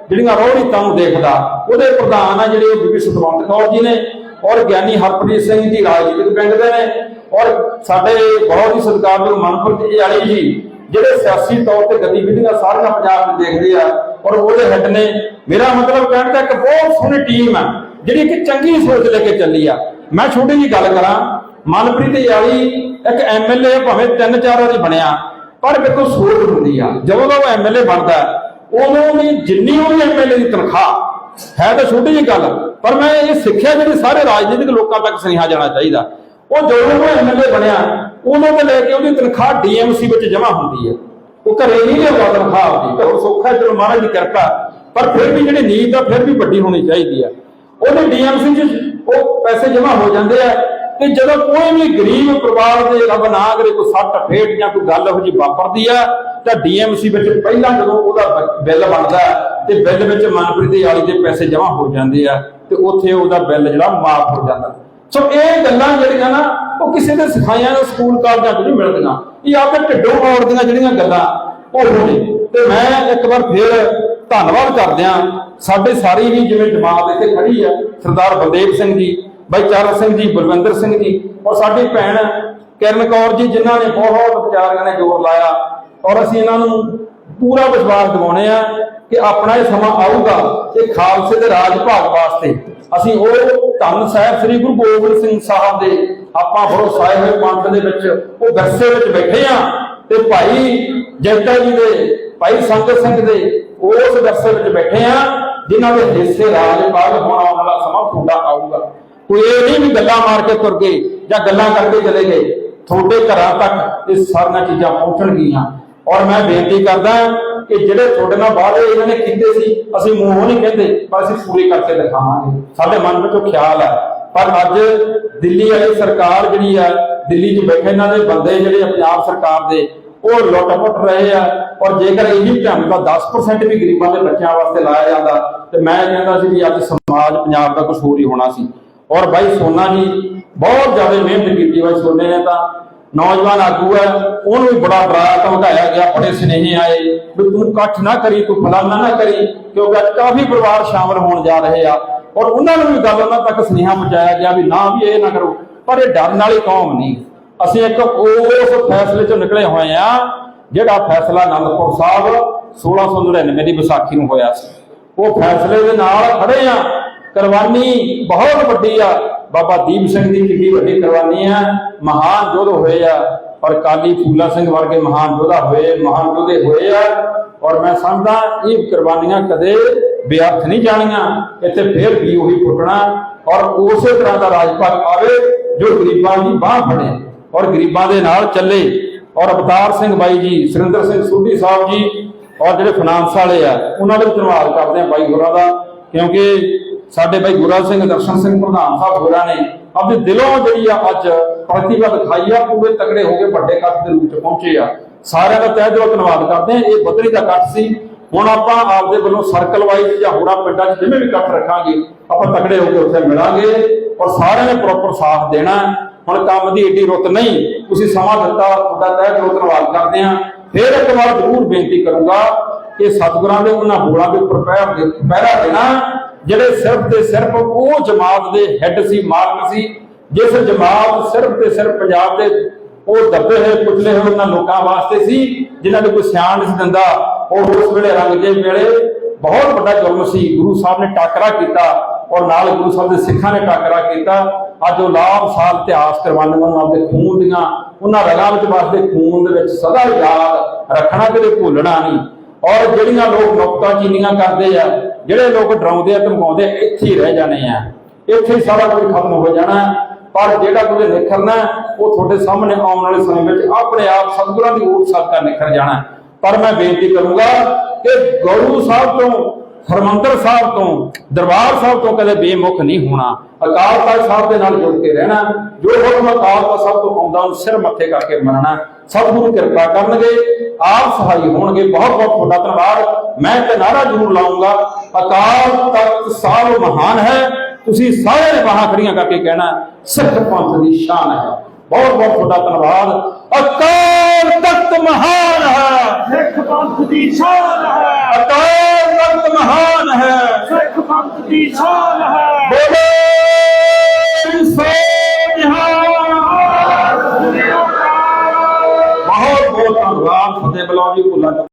ਜਿਹੜੀਆਂ ਰੋਹਣੀਤਾਂ ਨੂੰ ਦੇਖਦਾ, ਉਹਦੇ ਪ੍ਰਧਾਨ ਆ ਜਿਹੜੇ ਉਹ ਬੀਬੀ ਸਤਵੰਤ ਕੌਰ ਜੀ ਨੇ। ਔਰ ਗਿਆਨੀ ਹਰਪ੍ਰੀਤ ਸਿੰਘ ਜੀ ਰਾਜਨੀਤਿਕ ਪਿੰਡ ਦੇ ਨੇ। ਔਰ ਸਾਡੇ ਬਹੁਤ ਹੀ ਸਤਿਕਾਰਯੋਗ ਮਨਪ੍ਰੀਤ ਜੀ ਜੀ, ਜਿਹੜੇ ਸਿਆਸੀ ਤੌਰ ਤੇ ਗਤੀਵਿਧੀਆਂ ਸਾਰੀਆਂ ਪੰਜਾਬ ਵਿੱਚ ਦੇਖਦੇ ਆ, ਔਰ ਉਹਦੇ ਹੈੱਡ ਨੇ। ਮੇਰਾ ਮਤਲਬ ਕਹਿਣ ਦਾ ਇੱਕ ਬਹੁਤ ਸੋਹਣੀ ਟੀਮ ਆ, ਜਿਹੜੀ ਕਿ ਚੰਗੀ ਸੋਚ ਲੈ ਕੇ ਚੱਲੀ ਆ। ਮੈਂ ਛੋਟੀ ਜੀ ਗੱਲ ਕਰਾਂ, ਮਨਪ੍ਰੀਤ ਯਾਲੀ ਇੱਕ ਐਮਐਲਏ ਭਾਵੇਂ ਤਿੰਨ ਚਾਰ ਵਾਰੀ ਬਣਿਆ, ਪਰ ਵੇਖੋ ਸੋਚ ਹੁੰਦੀ ਆ। ਜਦੋਂ ਦਾ ਉਹ ਐਮਐਲਏ ਬਣਦਾ, ਉਦੋਂ ਵੀ ਜਿੰਨੀ ਉਹਦੀ ਐਮਐਲਏ ਦੀ ਤਨਖਾਹ, ਹੈ ਤਾਂ ਛੋਟੀ ਜੀ ਗੱਲ ਪਰ ਮੈਂ ਇਹ ਸਿੱਖਿਆ ਜਿਹੜੀ ਸਾਰੇ ਰਾਜਨੀਤਿਕ ਲੋਕਾਂ ਤੱਕ ਸੁਨੇਹਾ ਜਾਣਾ ਚਾਹੀਦਾ। ਉਹ ਜਦੋਂ ਉਹ ਐਮਐਲਏ ਬਣਿਆ ਉਦੋਂ ਤੋਂ ਲੈ ਕੇ ਉਹਦੀ ਤਨਖਾਹ ਡੀਐਮਸੀ ਵਿੱਚ ਜਮ੍ਹਾਂ ਹੁੰਦੀ ਹੈ। ਉਹ ਘਰੇ ਨਹੀਂ ਲਿਆਉਂਦਾ ਤਨਖਾਹ ਆਪਦੀ ਘਰੋਂ ਸੌਖਾ ਚਲੋ ਮਹਾਰਾਜ ਦੀ ਕਿਰਪਾ। ਪਰ ਫਿਰ ਵੀ ਜਿਹੜੀ ਨੀਤ ਆ ਫਿਰ ਵੀ ਵੱਡੀ ਹੋਣੀ ਚਾਹੀਦੀ ਆ ਉਹਦੇ ਡੀਐਮਸੀ 'ਚ ਉਹ ਪੈਸੇ ਜਮ੍ਹਾਂ ਹੋ ਜਾਂਦੇ ਆ ਤੇ ਜਦੋਂ ਕੋਈ ਵੀ ਗਰੀਬ ਪਰਿਵਾਰ ਦੇ ਰੱਬ ਨਾ ਕਰੇ, ਕੋਈ ਸੱਟ, ਫੇਟ ਜਾਂ ਕੋਈ ਗੱਲ ਇਹੋ ਜਿਹੀ ਵਾਪਰਦੀ ਆ, ਤਾਂ ਡੀਐਮਸੀ ਵਿੱਚ ਪਹਿਲਾਂ ਜਦੋਂ ਉਹਦਾ ਬਿੱਲ ਬਣਦਾ ਤੇ ਬਿੱਲ ਵਿੱਚ ਮਨਪ੍ਰੀਤ ਆਲੀ ਦੇ ਪੈਸੇ ਜਮ੍ਹਾਂ ਹੋ ਜਾਂਦੇ ਆ। ਤੇ ਉੱਥੇ ਉਹਦਾ ਬਿੱਲ ਜਿਹੜਾ ਮਾਫ ਹੋ ਜਾਂਦਾ। ਸੋ ਇਹ ਗੱਲਾਂ ਜਿਹੜੀਆਂ ਨਾ, ਉਹ ਕਿਸੇ ਦੇ ਸਿਖਾਈਆਂ ਨੂੰ ਸਕੂਲ ਕਾਲਜਾਂ 'ਚ ਨਹੀਂ ਮਿਲਦੀਆਂ। ਇਹ ਆਪਣੇ ਢਿੱਡੋਂ ਔੜਦੀਆਂ ਜਿਹੜੀਆਂ ਗੱਲਾਂ, ਉਹ ਨੇ ਤੇ ਮੈਂ ਇੱਕ ਵਾਰ ਫਿਰ ਧੰਨਵਾਦ ਕਰਦਿਆਂ ਸਾਡੇ ਸਾਰੀ ਵੀ ਜਿਵੇਂ ਜਮਾਤ ਇੱਥੇ ਖੜੀ ਆ, ਸਰਦਾਰ ਬਲਦੇਵ ਸਿੰਘ ਜੀ, ਬਾਈ ਚਰਨ ਸਿੰਘ ਜੀ, ਬਲਵਿੰਦਰ ਸਿੰਘ ਜੀ, ਔਰ ਸਾਡੀ ਭੈਣ ਕਿਰਨ ਕੌਰ ਜੀ, ਜਿਨ੍ਹਾਂ ਨੇ ਬਹੁਤ ਵਿਚਾਰੀਆਂ ਨੇ ਜ਼ੋਰ ਲਾਇਆ। ਔਰ ਅਸੀਂ ਇਹਨਾਂ ਨੂੰ ਪੂਰਾ ਵਿਸ਼ਵਾਸ ਦਿਵਾਉਣੇ ਆ ਕਿ ਆਪਣਾ ਇਹ ਸਮਾਂ ਆਊਗਾ ਇਹ ਖਾਲਸੇ ਦੇ ਰਾਜ ਭਾਗ ਵਾਸਤੇ। ਅਸੀਂ ਉਹ ਧੰਨ ਸਾਹਿਬ ਸ੍ਰੀ ਗੁਰੂ ਗੋਬਿੰਦ ਸਿੰਘ ਸਾਹਿਬ ਦੇ ਆਪਾਂ ਭਰੋਸਾਏ ਹੋਏ ਪੰਥ ਦੇ ਵਿੱਚ ਉਹ ਵਿਰਸੇ ਵਿੱਚ ਬੈਠੇ ਆ ਤੇ ਭਾਈ ਜੈਤਾ ਜੀ ਦੇ, ਭਾਈ ਸੰਗਤ ਸਿੰਘ ਦੇ ਉਸ ਵਿਰਸੇ ਵਿੱਚ ਬੈਠੇ ਆ, ਜਿਨ੍ਹਾਂ ਦੇ ਹਿੱਸੇ ਰਾਜ ਭਾਗ ਹੋਣ ਵਾਲਾ ਸਮਾਂ ਤੁਹਾਡਾ ਆਊਗਾ। ਕੋਈ ਇਹ ਨਹੀਂ ਵੀ ਗੱਲਾਂ ਮਾਰ ਕੇ ਤੁਰ ਗਏ ਜਾਂ ਗੱਲਾਂ ਕਰਕੇ ਚਲੇ ਗਏ। ਤੁਹਾਡੇ ਘਰਾਂ ਤੱਕ ਇਹ ਸਾਰੀਆਂ ਚੀਜ਼ਾਂ ਪਹੁੰਚਣਗੀਆਂ। ਔਰ ਮੈਂ ਬੇਨਤੀ ਕਰਦਾ ਕਿ ਜਿਹੜੇ ਤੁਹਾਡੇ ਨਾਲ ਵਾਅਦੇ ਇਹਨਾਂ ਨੇ ਕੀਤੇ ਸੀ, ਅਸੀਂ ਮੂੰਹੋਂ ਨਹੀਂ ਕਹਿੰਦੇ, ਪਰ ਅਸੀਂ ਪੂਰੇ ਕਰਕੇ ਦਿਖਾਵਾਂਗੇ। ਸਾਡੇ ਮਨ ਵਿੱਚੋਂ ਖਿਆਲ ਹੈ ਪਰ ਅੱਜ ਦਿੱਲੀ ਵਾਲੀ ਸਰਕਾਰ ਜਿਹੜੀ ਆ, ਦਿੱਲੀ 'ਚ ਬੈਠੇ ਇਹਨਾਂ ਦੇ ਬੰਦੇ ਜਿਹੜੇ ਪੰਜਾਬ ਸਰਕਾਰ ਦੇ, ਉਹ ਲੁੱਟ-ਪੁੱਟ ਰਹੇ ਆ। ਔਰ ਜੇਕਰ ਇਹੀ ਢੰਗ ਦਾ 10% ਵੀ ਗਰੀਬਾਂ ਦੇ ਬੱਚਿਆਂ ਵਾਸਤੇ ਲਾਇਆ ਜਾਂਦਾ, ਤੇ ਮੈਂ ਕਹਿੰਦਾ ਸੀ ਵੀ ਅੱਜ ਸਮਾਜ ਪੰਜਾਬ ਦਾ ਕੁਝ ਹੋਰ ਹੀ ਹੋਣਾ ਸੀ। ਔਰ ਬਾਈ ਸੋਨਾ ਜੀ, ਬਹੁਤ ਜ਼ਿਆਦਾ ਮਿਹਨਤ ਕੀਤੀ ਬਾਈ ਸੋਨੇ ਨੇ ਤਾਂ। ਨੌਜਵਾਨ ਆਗੂ ਹੈ, ਉਹਨੂੰ ਵੀ ਬੜਾ ਡਰਾਇਆ ਧਮਕਾਇਆ ਗਿਆ, ਬੜੇ ਸੁਨੇਹੇ ਆਏ ਵੀ ਤੂੰ ਇਕੱਠ ਨਾ ਕਰੀ, ਤੂੰ ਫਲਾਨਾ ਨਾ ਕਰੀ, ਕਿਉਂਕਿ ਅੱਜ ਕਾਫੀ ਪਰਿਵਾਰ ਸ਼ਾਮਲ ਹੋਣ ਜਾ ਰਹੇ ਆ। ਔਰ ਉਹਨਾਂ ਨੂੰ ਵੀ ਗੱਲ ਉਹਨਾਂ ਤੱਕ ਸੁਨੇਹਾ ਪਹੁੰਚਾਇਆ ਗਿਆ ਵੀ ਨਾ ਵੀ ਇਹ ਨਾ ਕਰੋ, ਪਰ ਇਹ ਡਰਨ ਵਾਲੀ ਕੌਮ ਨਹੀਂ। ਅਸੀਂ ਇੱਕ ਉਸ ਫੈਸਲੇ ਚੋਂ ਨਿਕਲੇ ਹੋਏ ਆ, ਜਿਹੜਾ ਫੈਸਲਾ ਅਨੰਦਪੁਰ ਸਾਹਿਬ 1699 ਦੀ ਵਿਸਾਖੀ ਨੂੰ ਹੋਇਆ ਸੀ। ਉਹ ਫੈਸਲੇ ਦੇ ਨਾਲ ਖੜੇ ਆ। ਕੁਰਬਾਨੀ ਬਹੁਤ ਵੱਡੀ ਆ। ਬਾਬਾ ਦੀਪ ਸਿੰਘ ਦੀ ਕਿੰਨੀ ਵੱਡੀ ਕੁਰਬਾਨੀ ਆ। ਮਹਾਨ ਯੋਧ ਹੋਏ ਆ। ਔਰ ਕਾਲੀ ਫੂਲਾ ਸਿੰਘ ਵਰਗੇ ਮਹਾਨ ਯੋਧਾ ਹੋਏ, ਮਹਾਨ ਯੋਧੇ ਹੋਏ ਆ। ਔਰ ਮੈਂ ਸਮਝਦਾ, ਇਹ ਕੁਰਬਾਨੀਆਂ ਕਦੇ ਬੇਅਰਥ ਨਹੀਂ ਜਾਣੀਆਂ। ਇੱਥੇ ਫੇਰ ਵੀ ਉਹੀ ਫੁੱਟਣਾ ਔਰ ਉਸੇ ਤਰ੍ਹਾਂ ਦਾ ਰਾਜਪਾਲ ਆਵੇ, ਜੋ ਗਰੀਬਾਂ ਦੀ ਬਾਹ ਫੜੇ ਔਰ ਗਰੀਬਾਂ ਦੇ ਨਾਲ ਚੱਲੇ। ਔਰ ਅਵਤਾਰ ਸਿੰਘ ਬਾਈ ਜੀ, ਸੁਰਿੰਦਰ ਸਿੰਘ ਸੂਢੀ ਸਾਹਿਬ ਜੀ ਔਰ ਜਿਹੜੇ ਫਾਈਨਾਂਸ ਵਾਲੇ ਆ, ਉਹਨਾਂ ਦਾ ਵੀ ਧੰਨਵਾਦ ਕਰਦੇ ਆ ਬਾਈ ਹੋਰਾਂ ਦਾ। ਕਿਉਂਕਿ ਸਾਡੇ ਬਾਈ ਗੁਰਾ ਸਿੰਘ, ਦਰਸ਼ਨ ਸਿੰਘ, ਪ੍ਰਧਾਨ ਸਾਹਿਬ ਹੋਰਾਂ ਨੇ ਆਪਣੇ ਦਿਲੋਂ ਜਿਹੜੀ ਆ ਅੱਜ ਪ੍ਰਤਿਭਾ ਦਿਖਾਈ ਆ, ਪੂਰੇ ਤਕੜੇ ਹੋ ਕੇ ਵੱਡੇ ਕੱਟ ਦੇ ਰੂਪ ਚ ਪਹੁੰਚੇ ਆ। ਸਾਰਿਆਂ ਦਾ ਤਹਿ ਦਿਲੋਂ ਧੰਨਵਾਦ ਕਰਦੇ ਆ ਇਹ ਬਦਰੀ ਦਾ ਕੱਟ ਸੀ। ਹੁਣ ਆਪਾਂ ਆਪਦੇ ਵੱਲੋਂ ਸਰਕਲ ਵਾਈਜ਼ ਜਾਂ ਹੋਰਾਂ ਪਿੰਡਾਂ 'ਚ ਜਿਵੇਂ ਵੀ ਕੱਟ ਰੱਖਾਂਗੇ, ਆਪਾਂ ਤਕੜੇ ਹੋ ਕੇ ਉੱਥੇ ਮਿਲਾਂਗੇ ਔਰ ਸਾਰਿਆਂ ਨੇ ਪ੍ਰੋਪਰ ਸਾਥ ਦੇਣਾ ਹੁਣ ਕੰਮ ਦੀ ਏਡੀ ਰੁੱਤ ਨਹੀਂ। ਤੁਸੀਂ ਸਮਾਂ ਦਿੱਤਾ, ਤੁਹਾਡਾ ਤਹਿ ਦਿਲੋਂ ਧੰਨਵਾਦ ਕਰਦੇ ਆ ਫਿਰ ਇੱਕ ਵਾਰ ਜ਼ਰੂਰ ਬੇਨਤੀ ਕਰੂੰਗਾ ਕਿ ਸਤਿਗੁਰਾਂ ਦੇ ਉਹਨਾਂ ਬੋਲਾਂ ਦੇ ਉੱਪਰ ਪਹਿਰਾ ਪਹਿਰਾ ਦੇਣਾ ਜਿਹੜੇ ਸਿਰਫ ਤੇ ਸਿਰਫ ਉਹ ਜਮਾਤ ਦੇ ਹੈੱਡ ਸੀ, ਮਾਲਕ ਸੀ, ਜਿਸ ਜਮਾਤ ਸਿਰਫ ਤੇ ਸਿਰਫ ਪੰਜਾਬ ਦੇ ਉਹ ਦੱਬੇ ਹੋਏ ਕੁਚਲੇ ਹੋਏ ਉਹਨਾਂ ਲੋਕਾਂ ਵਾਸਤੇ ਸੀ, ਜਿਨ੍ਹਾਂ ਨੂੰ ਕੋਈ ਸਿਆਣ ਨਹੀਂ ਦਿੰਦਾ। ਉਹ ਉਸ ਵੇਲੇ ਰੰਗਜੇ ਵੇਲੇ ਬਹੁਤ ਵੱਡਾ ਜ਼ੁਲਮ ਸੀ। ਗੁਰੂ ਸਾਹਿਬ ਨੇ ਟਾਕਰਾ ਕੀਤਾ ਔਰ ਨਾਲ ਗੁਰੂ ਸਾਹਿਬ ਦੇ ਸਿੱਖਾਂ ਨੇ ਟਾਕਰਾ ਕੀਤਾ। ਅੱਜ ਉਹ ਲਾਭ ਸਾਲ ਇਤਿਹਾਸ ਕਰਵਾਉਣ ਨੂੰ ਆਪਦੇ ਖੂਨ ਦੀਆਂ, ਉਹਨਾਂ ਰਗਾਂ ਵਿੱਚ ਵਸਦੇ ਖੂਨ ਦੇ ਵਿੱਚ ਸਦਾ ਯਾਦ ਰੱਖਣਾ ਕਦੇ ਭੁੱਲਣਾ ਨਹੀਂ। ਔਰ ਜਿਹੜੀਆਂ ਲੋਕ ਨੁਕਤਾ ਚੀਨੀਆਂ ਕਰਦੇ ਆ ਜਿਹੜੇ ਲੋਕ ਡਰਾਉਂਦੇ ਆ ਧਮਕਾਉਂਦੇ ਆ, ਇੱਥੇ ਹੀ ਰਹਿ ਜਾਣੇ ਆ। ਇੱਥੇ ਹੀ ਸਾਰਾ ਕੁਝ ਖਤਮ ਹੋ ਜਾਣਾ। ਪਰ ਜਿਹੜਾ ਕੁਝ ਨਿਖਰਨਾ ਉਹ ਤੁਹਾਡੇ ਸਾਹਮਣੇ ਆਉਣ ਵਾਲੇ ਸਮੇਂ ਵਿੱਚ ਆਪਣੇ ਆਪ ਸਤਿਗੁਰਾਂ ਦੀ ਓਟ ਸਦਕਾ ਨਿਖਰ ਜਾਣਾ। ਪਰ ਮੈਂ ਬੇਨਤੀ ਕਰੂੰਗਾ ਕਿ ਗੁਰੂ ਸਾਹਿਬ ਤੋਂ ਹਰਮੰਦਰ ਸਾਹਿਬ ਤੋਂ ਦਰਬਾਰ ਸਾਹਿਬ ਤੋਂ ਕਦੇ ਬੇਮੁਖ ਨਹੀਂ ਹੋਣਾ। ਅਕਾਲ ਤਖਤ ਸਾਹਿਬ ਦੇ ਨਾਲ ਜੁੜ ਕੇ ਰਹਿਣਾ ਜੋ ਹੁਕਮ ਅਕਾਲ ਤਖਤ ਸਾਹਿਬ ਤੋਂ ਆਉਂਦਾ ਉਹਨੂੰ ਸਿਰ ਮੱਥੇ ਕਰਕੇ ਮੰਨਣਾ ਸਤਿਗੁਰੂ ਕਿਰਪਾ ਕਰਨਗੇ ਆਪ ਸਹਾਈ ਹੋਣਗੇ। ਬਹੁਤ ਬਹੁਤ ਤੁਹਾਡਾ ਧੰਨਵਾਦ। ਮੈਂ ਤੇ ਨਾਰਾ ਜ਼ਰੂਰ ਲਾਉਂਗਾ। ਅਕਾਲ ਤਖਤ ਸਾਹਿਬ ਮਹਾਨ ਹੈ। ਤੁਸੀਂ ਸਾਰਿਆਂ ਨੇ ਬਾਹਾਂ ਖੜੀਆਂ ਕਰਕੇ ਕਹਿਣਾ ਸਿੱਖ ਪੰਥ ਦੀ ਸ਼ਾਨ ਹੈ। ਬਹੁਤ ਬਹੁਤ ਤੁਹਾਡਾ ਧੰਨਵਾਦ। ਅਕਾਲ ਤਖਤ ਮਹਾਨ ਹੈ। ਸਿੱਖ ਪੰਥ ਦੀ ਸ਼ਾਨ ਹੈ। ਅਕਾਲ ਮਹਾਨ ਹੈ। ਬੋਲੇ ਬਹੁਤ ਬਹੁਤ ਧੰਨਵਾਦ। ਫਤਿਹ ਬੁਲਾਓ ਜੀ ਭੁੱਲਾ